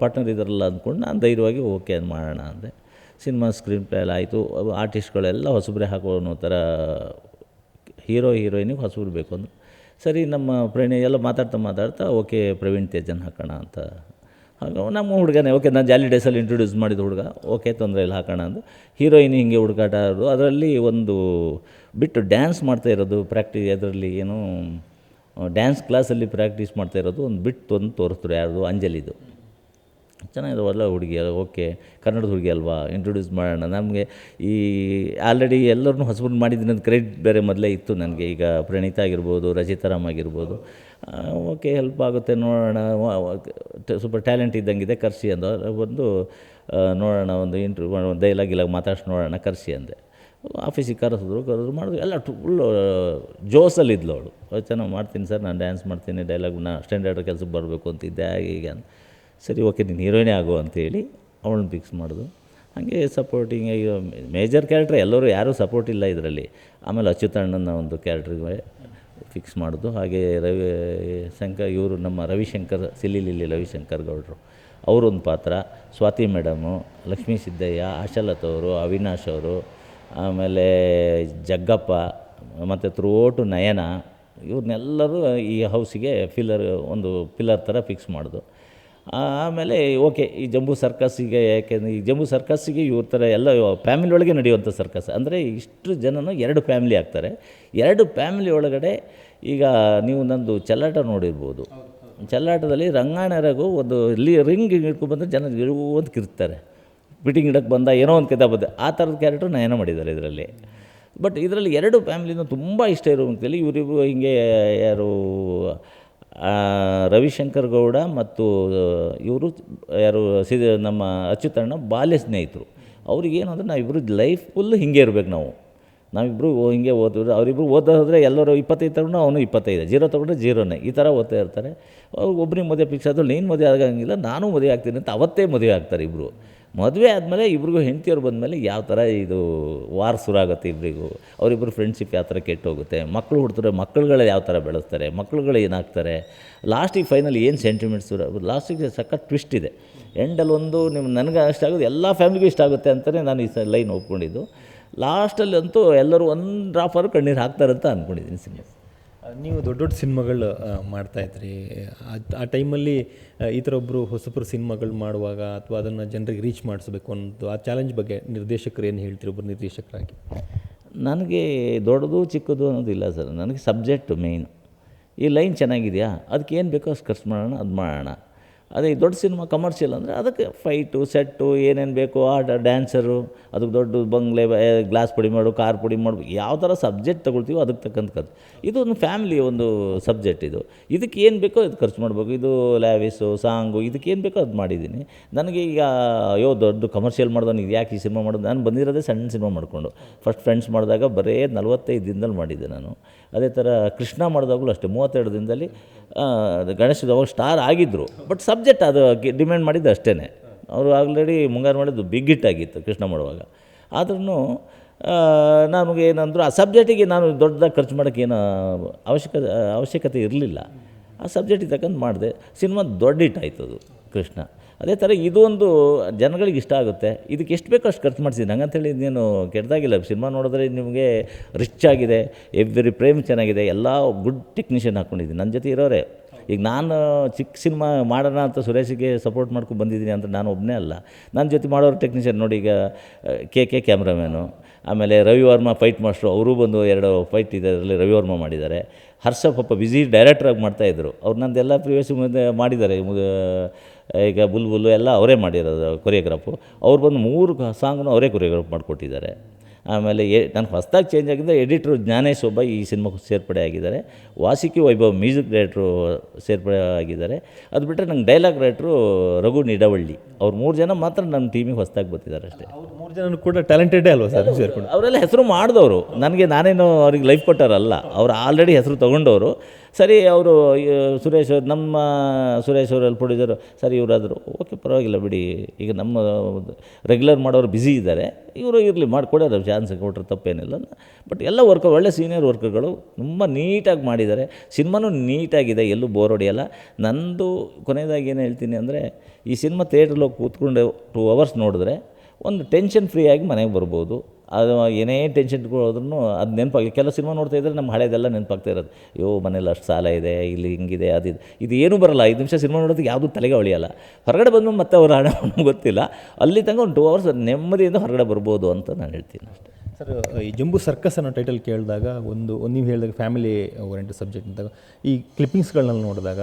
ಪಾರ್ಟ್ನರ್ ಇದ್ದಾರಲ್ಲ ಅಂದ್ಕೊಂಡು ನಾನು ಧೈರ್ಯವಾಗಿ ಓಕೆ ಅಂತ ಮಾಡೋಣ ಅಂದೆ. ಸಿನಿಮಾ ಸ್ಕ್ರೀನ್ ಪ್ಲೇ ಎಲ್ಲ ಆಯಿತು. ಆರ್ಟಿಸ್ಟ್ಗಳೆಲ್ಲ ಹೊಸಬ್ರೆ ಹಾಕೋ ಅನ್ನೋ ಥರ ಹೀರೋ ಹೀರೋಯಿನಿಗೆ ಹೊಸಬ್ರು ಬೇಕು ಅಂದರು. ಸರಿ, ನಮ್ಮ ಪ್ರೇಣಿ ಎಲ್ಲ ಮಾತಾಡ್ತಾ ಮಾತಾಡ್ತಾ ಓಕೆ ಪ್ರವೀಣ್ ತೇಜನ್ ಹಾಕೋಣ ಅಂತ ಹಾಗೆ, ನಮ್ಮ ಹುಡುಗನೇ, ಓಕೆ, ನಾನು ಜಾಲಿ ಡೇಸಲ್ಲಿ ಇಂಟ್ರೊಡ್ಯೂಸ್ ಮಾಡಿದ ಹುಡುಗ, ಓಕೆ, ತೊಂದರೆ ಇಲ್ಲ, ಹಾಕೋಣ ಅಂದು. ಹೀರೋಯಿನ್ ಹಿಂಗೆ ಆಡೋದು. ಅದರಲ್ಲಿ ಒಂದು ಬಿಟ್ಟು ಡ್ಯಾನ್ಸ್ ಮಾಡ್ತಾ ಇರೋದು ಪ್ರಾಕ್ಟೀಸ್ ಅದರಲ್ಲಿ ಏನು ಡ್ಯಾನ್ಸ್ ಕ್ಲಾಸಲ್ಲಿ ಪ್ರಾಕ್ಟೀಸ್ ಮಾಡ್ತಾ ಇರೋದು, ಒಂದು ಬಿಟ್ಟು ಒಂದು ತೋರಿಸ್ತಾರೆ ಯಾರ್ದು, ಅಂಜಲಿದು. ಚೆನ್ನಾಗಿದೆ ಒಳ್ಳೆ ಹುಡುಗಿ ಓಕೆ. ಕನ್ನಡದ ಹುಡುಗಿ ಅಲ್ವಾ? ಇಂಟ್ರೊಡ್ಯೂಸ್ ಮಾಡೋಣ. ನಮಗೆ ಈ ಆಲ್ರೆಡಿ ಎಲ್ಲರನ್ನೂ ಹಸ್ಬೆಂಡ್ ಮಾಡಿದ್ದೀನಿ ಅಂತ ಕ್ರೆಡಿಟ್ ಬೇರೆ ಮೊದಲೇ ಇತ್ತು ನನಗೆ. ಈಗ ಪ್ರಣೀತಾ ಆಗಿರ್ಬೋದು ರಜಿತಾರಾಮ್ ಆಗಿರ್ಬೋದು. ಓಕೆ ಹೆಲ್ಪ್ ಆಗುತ್ತೆ, ನೋಡೋಣ. ಸ್ವಲ್ಪ ಟ್ಯಾಲೆಂಟ್ ಇದ್ದಂಗಿದೆ, ಕರ್ಸಿ ಅಂದ. ಒಂದು ನೋಡೋಣ, ಒಂದು ಇಂಟ್ರ್ಯೂ ಒಂದು ಡೈಲಾಗ್ ಇಲ್ಲ ಮಾತಾಡ್ಸಿ ನೋಡೋಣ, ಕರ್ಸಿ ಅಂದೆ. ಆಫೀಸಿಗೆ ಕರೆಸಿದ್ರು ಕರೆದ್ರು ಮಾಡಿದ್ರು. ಎಲ್ಲ ಫುಲ್ಲು ಜೋಸಲ್ಲಿ ಇದ್ಲು ಅವಳು. ಚೆನ್ನಾಗಿ ಮಾಡ್ತೀನಿ ಸರ್, ನಾನು ಡ್ಯಾನ್ಸ್ ಮಾಡ್ತೀನಿ ಡೈಲಾಗ್ ನಾ ಸ್ಟ್ಯಾಂಡರ್ಡ್ ಕೆಲಸಕ್ಕೆ ಬರಬೇಕು ಅಂತಿದ್ದೆ, ಹಾಗೆ ಈಗ ಅಂತ. ಸರಿ, ಓಕೆ, ನೀನು ಹೀರೋಯಿನೇ ಆಗು ಅಂತೇಳಿ ಅವಳನ್ನ ಫಿಕ್ಸ್ ಮಾಡೋದು. ಹಾಗೆ ಸಪೋರ್ಟಿಂಗ್ ಮೇಜರ್ ಕ್ಯಾರೆಕ್ಟ್ರ್ ಎಲ್ಲರೂ ಯಾರೂ ಸಪೋರ್ಟ್ ಇಲ್ಲ ಇದರಲ್ಲಿ. ಆಮೇಲೆ ಅಚ್ಯುತಣ್ಣನ ಒಂದು ಕ್ಯಾರೆಕ್ಟ್ರಿಗೆ ಫಿಕ್ಸ್ ಮಾಡೋದು. ಹಾಗೆ ರವಿ ಶಂಕರ್ ಇವರು ನಮ್ಮ ರವಿಶಂಕರ್ ಸಿಲ್ಲಿಲಿಲಿ ರವಿಶಂಕರ್ ಗೌಡರು. ಅವರೊಂದು ಪಾತ್ರ. ಸ್ವಾತಿ ಮೇಡಮು ಲಕ್ಷ್ಮೀ ಸಿದ್ದಯ್ಯ, ಆಶಾಲತ್ ಅವರು, ಅವಿನಾಶ್ ಅವರು, ಆಮೇಲೆ ಜಗ್ಗಪ್ಪ, ಮತ್ತು ತ್ರೋಟು ನಯನ ಇವ್ರನ್ನೆಲ್ಲರೂ ಈ ಹೌಸಿಗೆ ಫಿಲ್ಲರ್ ಒಂದು ಪಿಲ್ಲರ್ ಥರ ಫಿಕ್ಸ್ ಮಾಡೋದು. ಆಮೇಲೆ, ಓಕೆ, ಈ ಜಂಬೂ ಸರ್ಕಸ್ಸಿಗೆ ಯಾಕೆಂದರೆ ಈ ಜಂಬೂ ಸರ್ಕಸ್ಸಿಗೆ ಇವ್ರ ಥರ ಎಲ್ಲ ಫ್ಯಾಮಿಲಿ ಒಳಗೆ ನಡೆಯುವಂಥ ಸರ್ಕಸ್. ಅಂದರೆ ಇಷ್ಟು ಜನನು ಎರಡು ಫ್ಯಾಮಿಲಿ ಆಗ್ತಾರೆ. ಎರಡು ಫ್ಯಾಮಿಲಿ ಒಳಗಡೆ ಈಗ ನೀವು ನಂದು ಚೆಲ್ಲಾಟ ನೋಡಿರ್ಬೋದು. ಚೆಲ್ಲಾಟದಲ್ಲಿ ರಂಗಾಣರಗೂ ಒಂದು ಇಲ್ಲಿ ರಿಂಗ್ ಹಿಡ್ಕೊಂಡ್ಬಂದ್ರೆ ಜನ ಅಂತ ಕಿರ್ತಾರೆ. ಬಿಟಿಂಗ್ ಇಡಕ್ಕೆ ಬಂದ ಏನೋ ಒಂದು ಕೆತ್ತ ಬಂದ ಆ ಥರದ ಕ್ಯಾರೆಕ್ಟರ್ ನಯನ ಮಾಡಿದ್ದಾರೆ ಇದರಲ್ಲಿ. ಬಟ್ ಇದರಲ್ಲಿ ಎರಡು ಫ್ಯಾಮಿಲಿನೂ ತುಂಬ ಇಷ್ಟ ಇರುವಂಥಲ್ಲಿ ಇವರಿಬ್ಬರು ಹಿಂಗೆ ಯಾರು ರವಿಶಂಕರ್ ಗೌಡ ಮತ್ತು ಇವರು ಯಾರು, ಸಿದ, ನಮ್ಮ ಅಚ್ಯುತಣ್ಣ ಬಾಲ್ಯ ಸ್ನೇಹಿತರು. ಅವ್ರಿಗೇನು ಅಂದರೆ ನಾವಿಬ್ಬರು ಲೈಫ್ ಫುಲ್ ಹಿಂಗೆ ಇರಬೇಕು ನಾವು. ನಾವಿಬ್ಬರು ಹಿಂಗೆ ಓದಿದ್ರು ಅವರಿಬ್ಬರು ಓದೋದ್ರೆ ಎಲ್ಲರೂ ಇಪ್ಪತ್ತೈದು ತಗೊಂಡು ಅವನು ಇಪ್ಪತ್ತೈದು, ಜೀರೋ ತೊಗೊಂಡ್ರೆ ಜೀರೋನೇ, ಈ ಥರ ಓದ್ತಾ ಇರ್ತಾರೆ. ಒಬ್ಬರಿಗೆ ಮದುವೆ ಫಿಕ್ಸ್ ಆದರೂ ನೀನು ಮದುವೆ ಆಗಂಗಿಲ್ಲ, ನಾನು ಮದುವೆ ಆಗ್ತೀನಿ ಅಂತ ಅವತ್ತೇ ಮದುವೆ ಆಗ್ತಾರೆ ಇಬ್ಬರು ಮದುವೆ ಆದಮೇಲೆ ಇಬ್ರಿಗೂ ಹೆಂಡ್ತಿಯವ್ರು ಬಂದಮೇಲೆ ಯಾವ ಥರ ಇದು ವಾರ ಶುರು ಆಗುತ್ತೆ ಇಬ್ಬರಿಗೂ ಅವರಿಬ್ಬರು ಫ್ರೆಂಡ್ಶಿಪ್ ಯಾವ ಥರ ಕೆಟ್ಟು ಹೋಗುತ್ತೆ ಮಕ್ಕಳು ಹುಡ್ತಾರೆ ಮಕ್ಕಳುಗಳು ಯಾವ ಥರ ಬೆಳೆಸ್ತಾರೆ? ಮಕ್ಕಳುಗಳು ಏನಾಗ್ತಾರೆ? ಲಾಸ್ಟಿಗೆ ಫೈನಲ್ ಏನು ಸೆಂಟಿಮೆಂಟ್ಸ್ ಲಾಸ್ಟಿಗೆ ಸಖತ್ ಟ್ವಿಸ್ಟ್ ಇದೆ. ಎಂಡಲ್ಲಿ ಒಂದು ನಿಮ್ಮ ನನಗೆ ಇಷ್ಟ ಆಗೋದು, ಎಲ್ಲ ಫ್ಯಾಮಿಲಿಗೂ ಇಷ್ಟ ಆಗುತ್ತೆ ಅಂತಲೇ ನಾನು ಈ ಲೈನ್ ಒಪ್ಕೊಂಡಿದ್ದು. ಲಾಸ್ಟಲ್ಲಿ ಅಂತೂ ಎಲ್ಲರೂ ಒಂದು ಡ್ರಾಪರು ಕಣ್ಣೀರು ಹಾಕ್ತಾರಂತ ಅಂದ್ಕೊಂಡಿದ್ದೀನಿ ಸಿನಿಮಾ. ನೀವು ದೊಡ್ಡ ದೊಡ್ಡ ಸಿನಿಮಾಗಳು ಮಾಡ್ತಾ ಇದ್ರಿ. ಆ- ಆ ಟೈಮಲ್ಲಿ ಈ ಥರ ಒಬ್ಬರು ಹೊಸಬ್ರು ಸಿನಿಮಾಗಳು ಮಾಡುವಾಗ ಅಥವಾ ಅದನ್ನು ಜನರಿಗೆ ರೀಚ್ ಮಾಡಿಸ್ಬೇಕು ಅನ್ನೋದು ಆ ಚಾಲೆಂಜ್ ಬಗ್ಗೆ ನಿರ್ದೇಶಕರು ಏನು ಹೇಳ್ತೀರಿ ಒಬ್ಬರು ನಿರ್ದೇಶಕರಾಗಿ? ನನಗೆ ದೊಡ್ಡದು ಚಿಕ್ಕದು ಅನ್ನೋದಿಲ್ಲ ಸರ್. ನನಗೆ ಸಬ್ಜೆಕ್ಟು ಮೇಯ್ನ್. ಈ ಲೈನ್ ಚೆನ್ನಾಗಿದೆಯಾ? ಅದಕ್ಕೆ ಏನು ಬೇಕೋ ಅಷ್ಟು ಖರ್ಚು ಮಾಡೋಣ, ಅದು ಮಾಡೋಣ. ಅದೇ ದೊಡ್ಡ ಸಿನಿಮಾ ಕಮರ್ಷಿಯಲ್ ಅಂದರೆ ಅದಕ್ಕೆ ಫೈಟು ಸೆಟ್ಟು ಏನೇನು ಬೇಕೋ ಆಟ ಡ್ಯಾನ್ಸರು ಅದಕ್ಕೆ ದೊಡ್ಡ ಬಂಗ್ಲೆ ಗ್ಲಾಸ್ ಪುಡಿ ಮಾಡು ಕಾರ್ ಪುಡಿ ಮಾಡು, ಯಾವ ಥರ ಸಬ್ಜೆಕ್ಟ್ ತೊಗೊಳ್ತೀವೋ ಅದಕ್ಕೆ ತಕ್ಕಂಥ ಖರ್ಚು ಇದು ಒಂದು ಫ್ಯಾಮಿಲಿ ಒಂದು ಸಬ್ಜೆಕ್ಟ್ ಇದು. ಇದಕ್ಕೆ ಏನು ಬೇಕೋ ಅದು ಖರ್ಚು ಮಾಡಬೇಕು. ಇದು ಲ್ಯಾವಿಸು ಸಾಂಗು ಇದಕ್ಕೆ ಏನು ಬೇಕೋ ಅದು ಮಾಡಿದ್ದೀನಿ. ನನಗೆ ಈಗ, ಅಯ್ಯೋ, ದೊಡ್ಡ ಕಮರ್ಷಿಯಲ್ ಮಾಡಿದವನು ಇದು ಯಾಕೆ ಈ ಸಿನಿಮಾ ಮಾಡೋದು? ನಾನು ಬಂದಿರೋದೇ ಸಣ್ಣ ಸಿನಿಮಾ ಮಾಡಿಕೊಂಡು. ಫಸ್ಟ್ ಫ್ರೆಂಡ್ಸ್ ಮಾಡಿದಾಗ ಬರೇ ನಲವತ್ತೈದು ದಿನದಲ್ಲಿ ಮಾಡಿದ್ದೆ ನಾನು. ಅದೇ ಥರ ಕೃಷ್ಣ ಮಾಡಿದಾಗಲೂ ಅಷ್ಟೇ ಮೂವತ್ತೆರಡು ದಿನದಲ್ಲಿ ಆ, ಅದು ಗಣೇಶ್ ಅವಾಗ ಸ್ಟಾರ್ ಆಗಿದ್ದರು ಬಟ್ ಸಬ್ಜೆಕ್ಟ್ ಅದು ಡಿಮ್ಯಾಂಡ್ ಮಾಡಿದ್ದು ಅಷ್ಟೇ ಅವರು ಆಲ್ರೆಡಿ ಮುಂಗಾರು ಮಾಡಿದ್ದು ಬಿಗ್ ಹಿಟ್ ಆಗಿತ್ತು ಕೃಷ್ಣ ಮಾಡುವಾಗ. ಆದ್ರೂ ನಮಗೆ ಏನಂದ್ರು ಆ ಸಬ್ಜೆಕ್ಟಿಗೆ ನಾನು ದೊಡ್ಡದಾಗಿ ಖರ್ಚು ಮಾಡೋಕ್ಕೆ ಏನು ಅವಶ್ಯಕ ಅವಶ್ಯಕತೆ ಇರಲಿಲ್ಲ. ಆ ಸಬ್ಜೆಕ್ಟಿಗೆ ತಕ್ಕಂತ ಮಾಡಿದೆ. ಸಿನಿಮಾ ದೊಡ್ಡ ಹಿಟ್ ಆಯ್ತು ಅದು ಕೃಷ್ಣ. ಅದೇ ಥರ ಇದೊಂದು ಜನಗಳಿಗೆ ಇಷ್ಟ ಆಗುತ್ತೆ. ಇದಕ್ಕೆ ಎಷ್ಟು ಬೇಕೋ ಅಷ್ಟು ಖರ್ಚು ಮಾಡಿಸಿದ್ದೀನಿ. ಹಂಗಂತೇಳಿ ನೀನು ಕೆಟ್ಟದಾಗಿಲ್ಲ. ಸಿನಿಮಾ ನೋಡಿದ್ರೆ ನಿಮಗೆ ರಿಚ್ ಆಗಿದೆ ಎವ್ರಿ ಪ್ರೇಮ್ ಚೆನ್ನಾಗಿದೆ, ಎಲ್ಲ ಗುಡ್ ಟೆಕ್ನಿಷಿಯನ್ ಹಾಕ್ಕೊಂಡಿದ್ದೀನಿ ನನ್ನ ಜೊತೆ ಇರೋರೆ. ಈಗ ನಾನು ಚಿಕ್ಕ ಸಿನಿಮಾ ಮಾಡೋಣ ಅಂತ ಸುರೇಶಿಗೆ ಸಪೋರ್ಟ್ ಮಾಡ್ಕೊಂಡು ಬಂದಿದ್ದೀನಿ ಅಂತ ನಾನು ಒಬ್ಬನೇ ಅಲ್ಲ. ನನ್ನ ಜೊತೆ ಮಾಡೋರು ಟೆಕ್ನಿಷಿಯನ್ ನೋಡಿ ಈಗ, ಕೆ ಕೆ ಕ್ಯಾಮ್ರಾಮ್ಯಾನು, ಆಮೇಲೆ ರವಿವರ್ಮ ಫೈಟ್ ಮಾಸ್ಟ್ರು ಅವರು ಬಂದು ಎರಡು ಫೈಟ್ ಇದೆ, ಅದರಲ್ಲಿ ರವಿವರ್ಮ ಮಾಡಿದ್ದಾರೆ. ಹರ್ಷ ಪಾಪ ಬ್ಯುಸಿ ಡೈರೆಕ್ಟ್ರಾಗಿ ಮಾಡ್ತಾಯಿದ್ರು ಅವ್ರು ನಂದೆಲ್ಲ ಪ್ರಿವಿಯಸ್ ಮುಂದೆ ಮಾಡಿದ್ದಾರೆ ಈಗ ಬುಲ್ ಬುಲ್ಲು ಎಲ್ಲ ಅವರೇ ಮಾಡಿರೋದು ಕೊರಿಯೋಗ್ರಾಫು ಅವ್ರು ಬಂದು ಮೂರು ಸಾಂಗ್ನು ಅವರೇ ಕೊರಿಯೋಗ್ರಾಫ್ ಮಾಡಿಕೊಟ್ಟಿದ್ದಾರೆ. ಆಮೇಲೆ ಎ ನನಗೆ ಹೊಸ್ದಾಗಿ ಚೇಂಜ್ ಆಗಿದ್ದೆ ಎಡಿಟ್ರು ಜ್ಞಾನೇಶ್ ಒಬ್ಬ ಈ ಸಿನಿಮಾಕ್ಕೆ ಸೇರ್ಪಡೆ ಆಗಿದ್ದಾರೆ. ವಾಸಿಕಿ ವೈಭವ್ ಮ್ಯೂಸಿಕ್ ಡೈರೆಕ್ಟ್ರು ಸೇರ್ಪಡೆ ಆಗಿದ್ದಾರೆ. ಅದು ಬಿಟ್ಟರೆ ನಂಗೆ ಡೈಲಾಗ್ ರೈಟ್ರು ರಘು ನಿಡವಳ್ಳಿ. ಅವ್ರು ಮೂರು ಜನ ಮಾತ್ರ ನನ್ನ ಟೀಮಿಗೆ ಹೊಸ್ದಾಗಿ ಬರ್ತಿದ್ದಾರೆ ಅಷ್ಟೇ. ಅವ್ರು ಮೂರು ಜನ ಕೂಡ ಟ್ಯಾಲೆಂಟೆಡೇ ಅಲ್ವಾ ಸರ್ ಸೇರ್ಕೊಂಡು? ಅವರೆಲ್ಲ ಹೆಸರು ಮಾಡಿದವರು. ನನಗೆ ನಾನೇನು ಅವ್ರಿಗೆ ಲೈಫ್ ಕೊಟ್ಟಾರಲ್ಲ ಅವ್ರು ಆಲ್ರೆಡಿ ಹೆಸರು ತೊಗೊಂಡವರು. ಸರಿ ಅವರು ಸುರೇಶ್ ಅವರು, ನಮ್ಮ ಸುರೇಶ್ ಅವರಲ್ಲಿ ಪ್ರೊಡ್ಯೂಸರು ಸರಿ, ಇವರಾದರು, ಓಕೆ, ಪರವಾಗಿಲ್ಲ ಬಿಡಿ. ಈಗ ನಮ್ಮ ರೆಗ್ಯುಲರ್ ಮಾಡೋರು ಬ್ಯುಸಿ ಇದ್ದಾರೆ. ಇವರು ಇರಲಿ ಮಾಡಿಕೊಡೋರು ಚಾನ್ಸ್ ಕೊಟ್ಟರೆ ತಪ್ಪೇನಿಲ್ಲ. ಬಟ್ ಎಲ್ಲ ವರ್ಕರ್ ಒಳ್ಳೆ ಸೀನಿಯರ್ ವರ್ಕರ್ಗಳು ತುಂಬ ನೀಟಾಗಿ ಮಾಡಿದ್ದಾರೆ. ಸಿನಿಮಾನೂ ನೀಟಾಗಿದೆ, ಎಲ್ಲೂ ಬೋರ್ ಹೊಡೆಯಲ್ಲ. ನಂದು ಕೊನೆಯದಾಗಿ ಏನು ಹೇಳ್ತೀನಿ ಅಂದರೆ, ಈ ಸಿನಿಮಾ ಥಿಯೇಟ್ರಲ್ಲಿ ಹೋಗಿ ಕೂತ್ಕೊಂಡು ಟೂ ಅವರ್ಸ್ ನೋಡಿದ್ರೆ, ಒಂದು ಟೆನ್ಷನ್ ಫ್ರೀ ಆಗಿ ಮನೆಗೆ ಬರ್ಬೋದು. ಅದು ಏನೇ ಟೆನ್ಷನ್ ಇಟ್ಕೊಳ್ಳೋದ್ರೂ ಅದು ನೆನಪಾಗಿ ಕೆಲವು ಸಿನಿಮಾ ನೋಡ್ತಾ ಇದ್ದರೆ ನಮ್ಮ ಹಳೆಯದೆಲ್ಲ ನೆನಪಾಗ್ತಾ ಇರೋದು. ಅಯ್ಯೋ, ಮನೇಲಿ ಅಷ್ಟು ಸಾಲ ಇದೆ, ಇಲ್ಲಿ ಹಿಂಗಿದೆ, ಅದು ಇದು. ಏನೂ ಬರಲ್ಲ. ಐದು ನಿಮಿಷ ಸಿನಿಮಾ ನೋಡೋದಕ್ಕೆ ಯಾವುದೂ ತಲೆಗೆ ಹೊಳಿಯಲ್ಲ ಹೊರಗಡೆ ಬಂದು ಮತ್ತೆ ಅವ್ರ ಹಣ ಗೊತ್ತಿಲ್ಲ. ಅಲ್ಲಿ ತನಕ ಒಂದು ಟೂ ಅವರ್ಸ್ ನೆಮ್ಮದಿಯಿಂದ ಹೊರಗಡೆ ಬರ್ಬೋದು ಅಂತ ನಾನು ಹೇಳ್ತೀನಿ ಅಷ್ಟೇ. ಸರ್, ಈ ಜಂಬು ಸರ್ಕಸ್ ಅನ್ನೋ ಟೈಟಲ್ ಕೇಳಿದಾಗ ಒಂದು ಒಂದು ನೀವು ಹೇಳಿದಾಗ ಫ್ಯಾಮಿಲಿ ಓರಿಯೆಂಟೆಡ್ ಸಬ್ಜೆಕ್ಟ್ ಅಂತ ಈ ಕ್ಲಿಪ್ಪಿಂಗ್ಸ್ಗಳನ್ನ ನೋಡಿದಾಗ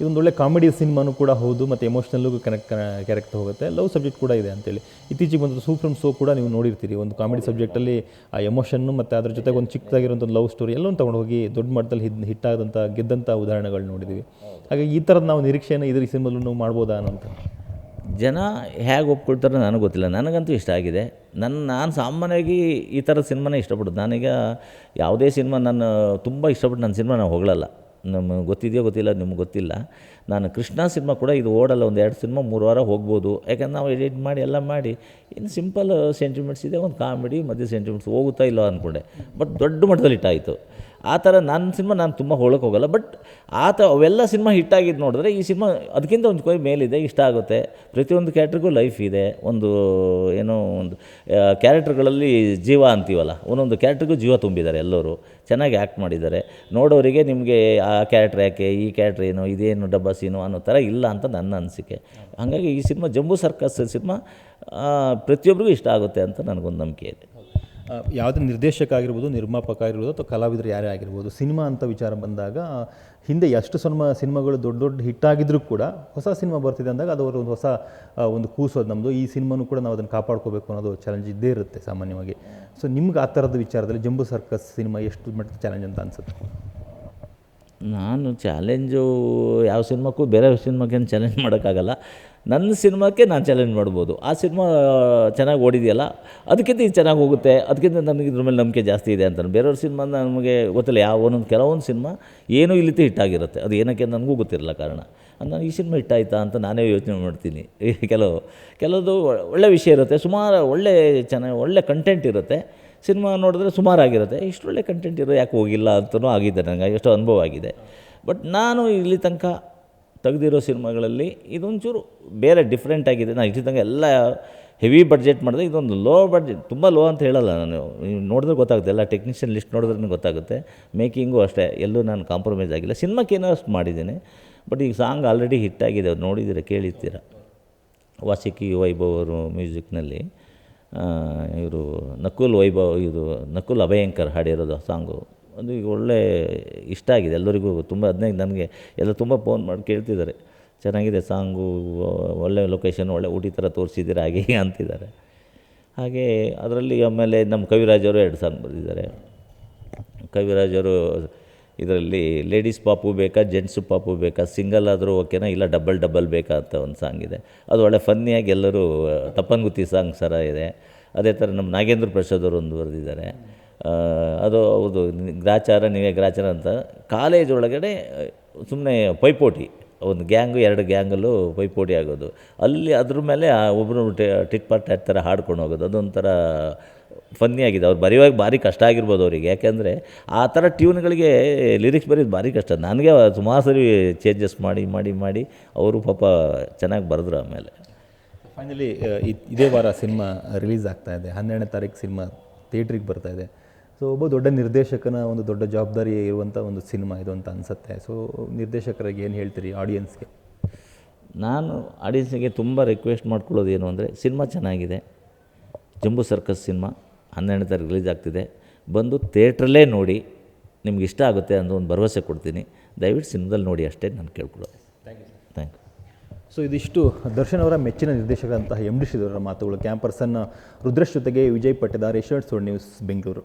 ಇದೊಂದು ಒಳ್ಳೆ ಕಾಮಿಡಿ ಸಿನಿಮಾನು ಕೂಡ ಹೌದು, ಮತ್ತು ಎಮೋಷ್ನಲ್ಲೂ ಕನೆಕ್ಟ್ ಕ್ಯಾರೆಕ್ಟ್ ಹೋಗುತ್ತೆ. ಲವ್ ಸಬ್ಜೆಕ್ಟ್ ಕೂಡ ಇದೆ ಅಂತೇಳಿ. ಇತ್ತೀಚೆಗೆ ಸೂ ಸೂಪ್ರಮ್ ಸೋ ಕೂಡ ನೀವು ನೋಡಿರ್ತೀರಿ. ಒಂದು ಕಾಮಿಡಿ ಸಬ್ಜೆಕ್ಟಲ್ಲಿ ಆ ಎಮೋಷನ್ನು ಮತ್ತು ಅದ್ರ ಜೊತೆಗೆ ಒಂದು ಚಿಕ್ಕದಾಗಿರೋಂಥ ಒಂದು ಲವ್ ಸ್ಟೋರಿ ಎಲ್ಲವನ್ನು ತೊಗೊಂಡು ಹೋಗಿ ದೊಡ್ಡ ಮಟ್ಟದಲ್ಲಿ ಹಿಟ್ ಹಿಟ್ಟಾದಂಥ ಗೆದ್ದಂಥ ಉದಾಹರಣೆಗಳು ನೋಡಿದ್ದೀವಿ ಹಾಗಾಗಿ ಈ ಥರದ ನಾವು ನಿರೀಕ್ಷೆಯನ್ನು ಇದ್ರ ಸಿನಿಮಲ್ಲೂ ಮಾಡ್ಬೋದಾ ಅನ್ನೋಂಥ ಜನ ಹೇಗೆ ಒಪ್ಕೊಳ್ತಾರೆ ನನಗೆ ಗೊತ್ತಿಲ್ಲ. ನನಗಂತೂ ಇಷ್ಟ ಆಗಿದೆ. ನನ್ನ, ನಾನು ಸಾಮಾನ್ಯವಾಗಿ ಈ ಥರದ ಸಿನಿಮಾನೇ ಇಷ್ಟಪಡೋದು. ನಾನೀಗ ಯಾವುದೇ ಸಿನಿಮಾ ನಾನು ತುಂಬ ಇಷ್ಟಪಟ್ಟು ನನ್ನ ಸಿನಿಮಾ ನಾನು ಹೊಗಳಲ್ಲ ನಮಗೆ ಗೊತ್ತಿದೆಯೋ ಗೊತ್ತಿಲ್ಲ, ನಿಮ್ಗೆ ಗೊತ್ತಿಲ್ಲ. ನಾನು ಕೃಷ್ಣ ಸಿನಿಮಾ ಕೂಡ ಇದು ಓಡಲ್ಲ, ಒಂದು ಎರಡು ಸಿನಿಮಾ ಮೂರು ವಾರ ಹೋಗ್ಬೋದು. ಯಾಕಂದ್ರೆ ನಾವು ಎಡಿಟ್ ಮಾಡಿ, ಎಲ್ಲ ಮಾಡಿ. ಇನ್ನು ಸಿಂಪಲ್ ಸೆಂಟಿಮೆಂಟ್ಸ್ ಇದೆ, ಒಂದು ಕಾಮಿಡಿ, ಮಧ್ಯೆ ಸೆಂಟಿಮೆಂಟ್ಸ್ ಹೋಗುತ್ತಾ ಇಲ್ಲ ಅಂದ್ಕೊಂಡೆ ಬಟ್ ದೊಡ್ಡ ಮಟ್ಟದಲ್ಲಿ ಹಿಟ್ಟಾಯಿತು ಆ ಥರ ನನ್ನ ಸಿನಿಮಾ ನಾನು ತುಂಬ ಹೋಗಕ್ಕೆ ಹೋಗಲ್ಲ, ಬಟ್ ಆ ಥರ ಅವೆಲ್ಲ ಸಿನಿಮಾ ಹಿಟ್ಟಾಗಿದ್ದು ನೋಡಿದ್ರೆ ಈ ಸಿನಿಮಾ ಅದಕ್ಕಿಂತ ಒಂದು ಕೊಯ್ ಮೇಲಿದೆ, ಇಷ್ಟ ಆಗುತ್ತೆ. ಪ್ರತಿಯೊಂದು ಕ್ಯಾರೆಕ್ಟ್ರಿಗೂ ಲೈಫ್ ಇದೆ. ಒಂದು, ಏನೋ ಒಂದು ಕ್ಯಾರೆಕ್ಟ್ರ್ಗಳಲ್ಲಿ ಜೀವ ಅಂತೀವಲ್ಲ, ಒಂದೊಂದು ಕ್ಯಾರೆಕ್ಟ್ರಿಗೂ ಜೀವ ತುಂಬಿದ್ದಾರೆ ಎಲ್ಲರೂ. ಚೆನ್ನಾಗಿ ಆ್ಯಕ್ಟ್ ಮಾಡಿದ್ದಾರೆ. ನೋಡೋರಿಗೆ ನಿಮಗೆ ಆ ಕ್ಯಾರೆಕ್ಟ್ರ್ ಯಾಕೆ, ಈ ಕ್ಯಾರೆಕ್ಟ್ರ್ ಏನು, ಇದೇನು ಡಬ್ಬಾ ಸೀನು ಅನ್ನೋ ಥರ ಇಲ್ಲ ಅಂತ ನನ್ನ ಅನಿಸಿಕೆ. ಹಾಗಾಗಿ ಈ ಸಿನಿಮಾ ಜಂಬೂ ಸರ್ಕಸ್ ಸಿನಿಮಾ ಪ್ರತಿಯೊಬ್ಬರಿಗೂ ಇಷ್ಟ ಆಗುತ್ತೆ ಅಂತ ನನಗೊಂದು ನಂಬಿಕೆ ಇದೆ. ಯಾವುದೇ ನಿರ್ದೇಶಕ ಆಗಿರ್ಬೋದು, ನಿರ್ಮಾಪಕ ಆಗಿರ್ಬೋದು ಅಥವಾ ಕಲಾವಿದರು ಯಾರೇ ಆಗಿರ್ಬೋದು, ಸಿನಿಮಾ ಅಂತ ವಿಚಾರ ಬಂದಾಗ, ಹಿಂದೆ ಎಷ್ಟು ಸಿನಿಮಾ, ಸಿನಿಮಾಗಳು ದೊಡ್ಡ ದೊಡ್ಡ ಹಿಟ್ಟಾಗಿದ್ರೂ ಕೂಡ ಹೊಸ ಸಿನಿಮಾ ಬರ್ತಿದೆ ಅಂದಾಗ ಅದು ಒಂದು ಹೊಸ ಒಂದು ಕೂಸೋದು ನಮ್ಮದು ಈ ಸಿನಿಮಾನು ಕೂಡ ನಾವು ಅದನ್ನು ಕಾಪಾಡ್ಕೋಬೇಕು ಅನ್ನೋದು ಚಾಲೆಂಜ್ ಇದ್ದೇ ಇರುತ್ತೆ ಸಾಮಾನ್ಯವಾಗಿ. ಸೊ ನಿಮ್ಗೆ ಆ ಥರದ ವಿಚಾರದಲ್ಲಿ ಜಂಬು ಸರ್ಕಸ್ ಸಿನಿಮಾ ಎಷ್ಟು ಮಟ್ಟದ ಚಾಲೆಂಜ್ ಅಂತ ಅನಿಸುತ್ತೆ? ನಾನು ಚಾಲೆಂಜು ಯಾವ ಸಿನಿಮಾಕ್ಕೂ ಬೇರೆ ಸಿನಿಮಾಕ್ಕೇನು ಚಾಲೆಂಜ್ ಮಾಡೋಕ್ಕಾಗಲ್ಲ. ನನ್ನ ಸಿನಿಮಾಕ್ಕೆ ನಾನು ಚಾಲೆಂಜ್ ಮಾಡ್ಬೋದು. ಆ ಸಿನಿಮಾ ಚೆನ್ನಾಗಿ ಓಡಿದೆಯಲ್ಲ, ಅದಕ್ಕಿಂತ ಇದು ಚೆನ್ನಾಗಿ ಹೋಗುತ್ತೆ, ಅದಕ್ಕಿಂತ ನನಗೆ ಇದ್ರ ಮೇಲೆ ನಂಬಿಕೆ ಜಾಸ್ತಿ ಇದೆ ಅಂತ ಬೇರೆಯವ್ರ ಸಿನಿಮಾ ನಮಗೆ ಗೊತ್ತಿಲ್ಲ ಯಾವ ಒಂದೊಂದು ಕೆಲವೊಂದು ಸಿನಿಮಾ ಏನೂ ಇಲ್ಲಿತೆ ಹಿಟ್ಟಾಗಿರುತ್ತೆ ಅದು ಏನಕ್ಕೆ ನನಗೂ ಗೊತ್ತಿರಲ್ಲ ಕಾರಣ. ನಾನು ಈ ಸಿನಿಮಾ ಹಿಟ್ಟಾಯ್ತಾ ಅಂತ ನಾನೇ ಯೋಚನೆ ಮಾಡ್ತೀನಿ. ಕೆಲವು ಕೆಲವು ಒಳ್ಳೆ ವಿಷಯ ಇರುತ್ತೆ, ಸುಮಾರು ಒಳ್ಳೆ ಚೆನ್ನಾಗಿ, ಒಳ್ಳೆ ಕಂಟೆಂಟ್ ಇರುತ್ತೆ. ಸಿನಿಮಾ ನೋಡಿದ್ರೆ ಸುಮಾರಾಗಿರುತ್ತೆ ಇಷ್ಟೊಳ್ಳೆ ಕಂಟೆಂಟ್ ಇರೋ ಯಾಕೆ ಹೋಗಿಲ್ಲ ಅಂತಲೂ ಆಗಿದೆ ನನಗೆ ಎಷ್ಟೋ ಅನುಭವ ಆಗಿದೆ. ಬಟ್ ನಾನು ಇಲ್ಲಿ ತನಕ ತೆಗೆದಿರೋ ಸಿನಿಮಾಗಳಲ್ಲಿ ಇದೊಂಚೂರು ಬೇರೆ ಡಿಫ್ರೆಂಟ್ ಆಗಿದೆ. ನಾನು ಇಟ್ಟಿದ್ದಂಗೆ ಎಲ್ಲ ಹೆವಿ ಬಡ್ಜೆಟ್ ಮಾಡಿದೆ ಇದೊಂದು ಲೋ ಬಡ್ಜೆಟ್ ತುಂಬ ಲೋ ಅಂತ ಹೇಳಲ್ಲ ನಾನು. ನೋಡಿದ್ರೆ ಗೊತ್ತಾಗುತ್ತೆ. ಎಲ್ಲ ಟೆಕ್ನಿಷಿಯನ್ ಲಿಸ್ಟ್ ನೋಡಿದ್ರೆ ಗೊತ್ತಾಗುತ್ತೆ. ಮೇಕಿಂಗು ಅಷ್ಟೇ. ಎಲ್ಲೂ ನಾನು ಕಾಂಪ್ರಮೈಸ್ ಆಗಿಲ್ಲ. ಸಿನಿಮಾಕ್ಕೆ ಏನೋ ಅಷ್ಟು ಮಾಡಿದ್ದೀನಿ. ಬಟ್ ಈಗ ಸಾಂಗ್ ಆಲ್ರೆಡಿ ಹಿಟ್ಟಾಗಿದೆ ಅವ್ರು ನೋಡಿದ್ದೀರ? ಕೇಳಿರ್ತೀರ? ವಾಸಿಕಿ ವೈಭವ್ ಅವರು ಮ್ಯೂಸಿಕ್ನಲ್ಲಿ ಇವರು ನಕುಲ್ ವೈಭವ್, ಇದು ನಕುಲ್ ಅಭಯಂಕರ್ ಹಾಡಿರೋದು ಸಾಂಗು ಅದು ಒಳ್ಳೆ ಇಷ್ಟ ಆಗಿದೆ ಎಲ್ಲರಿಗೂ, ತುಂಬ ಅದನ್ನೇ ನನಗೆ ಎಲ್ಲ ತುಂಬ ಫೋನ್ ಮಾಡಿ ಕೇಳ್ತಿದ್ದಾರೆ. ಚೆನ್ನಾಗಿದೆ ಸಾಂಗು, ಒಳ್ಳೆ ಲೊಕೇಶನ್ ಒಳ್ಳೆ ಊಟಿ ಥರ ತೋರಿಸಿದ್ದೀರ, ಹಾಗೆ ಅಂತಿದ್ದಾರೆ. ಹಾಗೆ ಅದರಲ್ಲಿ ಆಮೇಲೆ ನಮ್ಮ ಕವಿರಾಜ್ ಅವರು ಎರಡು ಸಾಂಗ್ ಬರೆದಿದ್ದಾರೆ. ಕವಿರಾಜವರು ಇದರಲ್ಲಿ ಲೇಡೀಸ್ ಪಾಪು ಬೇಕಾ ಜೆಂಟ್ಸು ಪಾಪು ಬೇಕಾ ಸಿಂಗಲ್ ಆದರೂ ಓಕೆನಾ ಇಲ್ಲ ಡಬಲ್ ಡಬಲ್ ಬೇಕಾ ಅಂತ ಒಂದು ಸಾಂಗ್ ಇದೆ. ಅದು ಒಳ್ಳೆ ಫನ್ನಿಯಾಗಿ ಎಲ್ಲರೂ, ತಪ್ಪನ್ಗುತ್ತಿ ಸಾಂಗ್ ಸರ ಇದೆ. ಅದೇ ಥರ ನಮ್ಮ ನಾಗೇಂದ್ರ ಪ್ರಸಾದ್ ಅವರು ಒಂದು ಬರೆದಿದ್ದಾರೆ. ಅದು ಹೌದು ಗ್ರಾಚಾರ, ನೀವೇ ಗ್ರಾಚಾರ ಅಂತ. ಕಾಲೇಜ್ ಒಳಗಡೆ ಸುಮ್ಮನೆ ಪೈಪೋಟಿ. ಒಂದು ಗ್ಯಾಂಗು, ಎರಡು ಗ್ಯಾಂಗಲ್ಲೂ ಪೈಪೋಟಿ ಆಗೋದು. ಅಲ್ಲಿ ಅದ್ರ ಮೇಲೆ ಆ ಒಬ್ಬರು ಟಿಟ್ ಪಾಟ್ ಥರ ಹಾಡ್ಕೊಂಡು ಹೋಗೋದು. ಅದೊಂಥರ ಫನ್ನಿ ಆಗಿದೆ. ಅವ್ರು ಬರೆಯುವಾಗ ಭಾರಿ ಕಷ್ಟ ಆಗಿರ್ಬೋದು ಅವರಿಗೆ. ಯಾಕೆಂದರೆ ಆ ಥರ ಟ್ಯೂನ್ಗಳಿಗೆ ಲಿರಿಕ್ಸ್ ಬರೆಯೋದು ಭಾರಿ ಕಷ್ಟ. ನನಗೆ ಸುಮಾರು ಸರಿ ಚೇಂಜಸ್ ಮಾಡಿ ಮಾಡಿ ಮಾಡಿ ಅವರು ಪಾಪ ಚೆನ್ನಾಗಿ ಬರೆದ್ರು ಆಮೇಲೆ. ಫೈನಲಿ ಇದೇ ವಾರ ಸಿನಿಮಾ ರಿಲೀಸ್ ಆಗ್ತಾ ಇದೆ. ಹನ್ನೆರಡನೇ ತಾರೀಕು ಸಿನಿಮಾ ಥಿಯೇಟ್ರಿಗೆ ಬರ್ತಾ ಇದೆ. ಸೊ ಒಬ್ಬ ದೊಡ್ಡ ನಿರ್ದೇಶಕನ ಒಂದು ದೊಡ್ಡ ಜವಾಬ್ದಾರಿ ಇರುವಂಥ ಒಂದು ಸಿನಿಮಾ ಇದು ಅಂತ ಅನಿಸುತ್ತೆ. ಸೊ ನಿರ್ದೇಶಕರಿಗೆ ಏನು ಹೇಳ್ತೀರಿ ಆಡಿಯನ್ಸ್ಗೆ ನಾನು ಆಡಿಯನ್ಸಿಗೆ ತುಂಬ ರಿಕ್ವೆಸ್ಟ್ ಮಾಡ್ಕೊಳ್ಳೋದು ಏನು ಅಂದರೆ ಸಿನಿಮಾ ಚೆನ್ನಾಗಿದೆ. ಜಂಬು ಸರ್ಕಸ್ ಸಿನಿಮಾ ಹನ್ನೆರಡನೇ ತಾರೀಕು ರಿಲೀಸ್ ಆಗ್ತಿದೆ. ಬಂದು ಥಿಯೇಟ್ರಲ್ಲೇ ನೋಡಿ ನಿಮ್ಗೆ ಇಷ್ಟ ಆಗುತ್ತೆ ಅಂತ ಒಂದು ಭರವಸೆ ಕೊಡ್ತೀನಿ. ದಯವಿಟ್ಟು ಸಿನಿಮಾದಲ್ಲಿ ನೋಡಿ ಅಷ್ಟೇ ನಾನು ಕೇಳ್ಕೊಳ್ಳೋದು. ಥ್ಯಾಂಕ್ ಯು ಸೊ ಇದಿಷ್ಟು. ದರ್ಶನ್ ಅವರ ಮೆಚ್ಚಿನ ನಿರ್ದೇಶಕರಂತಹ ಎಂ ಡಿ ಶ್ರೀಧರ ಮಾತುಗಳು. ಕ್ಯಾಂಪರ್ಸನ್ ರುದ್ರೇಶ್ ಜೊತೆಗೆ ವಿಜಯ್ ಪಟ್ಟದಾರ್ ಏಷ್ಯಾಡ್ ಸೋಡ್ ನ್ಯೂಸ್ ಬೆಂಗಳೂರು.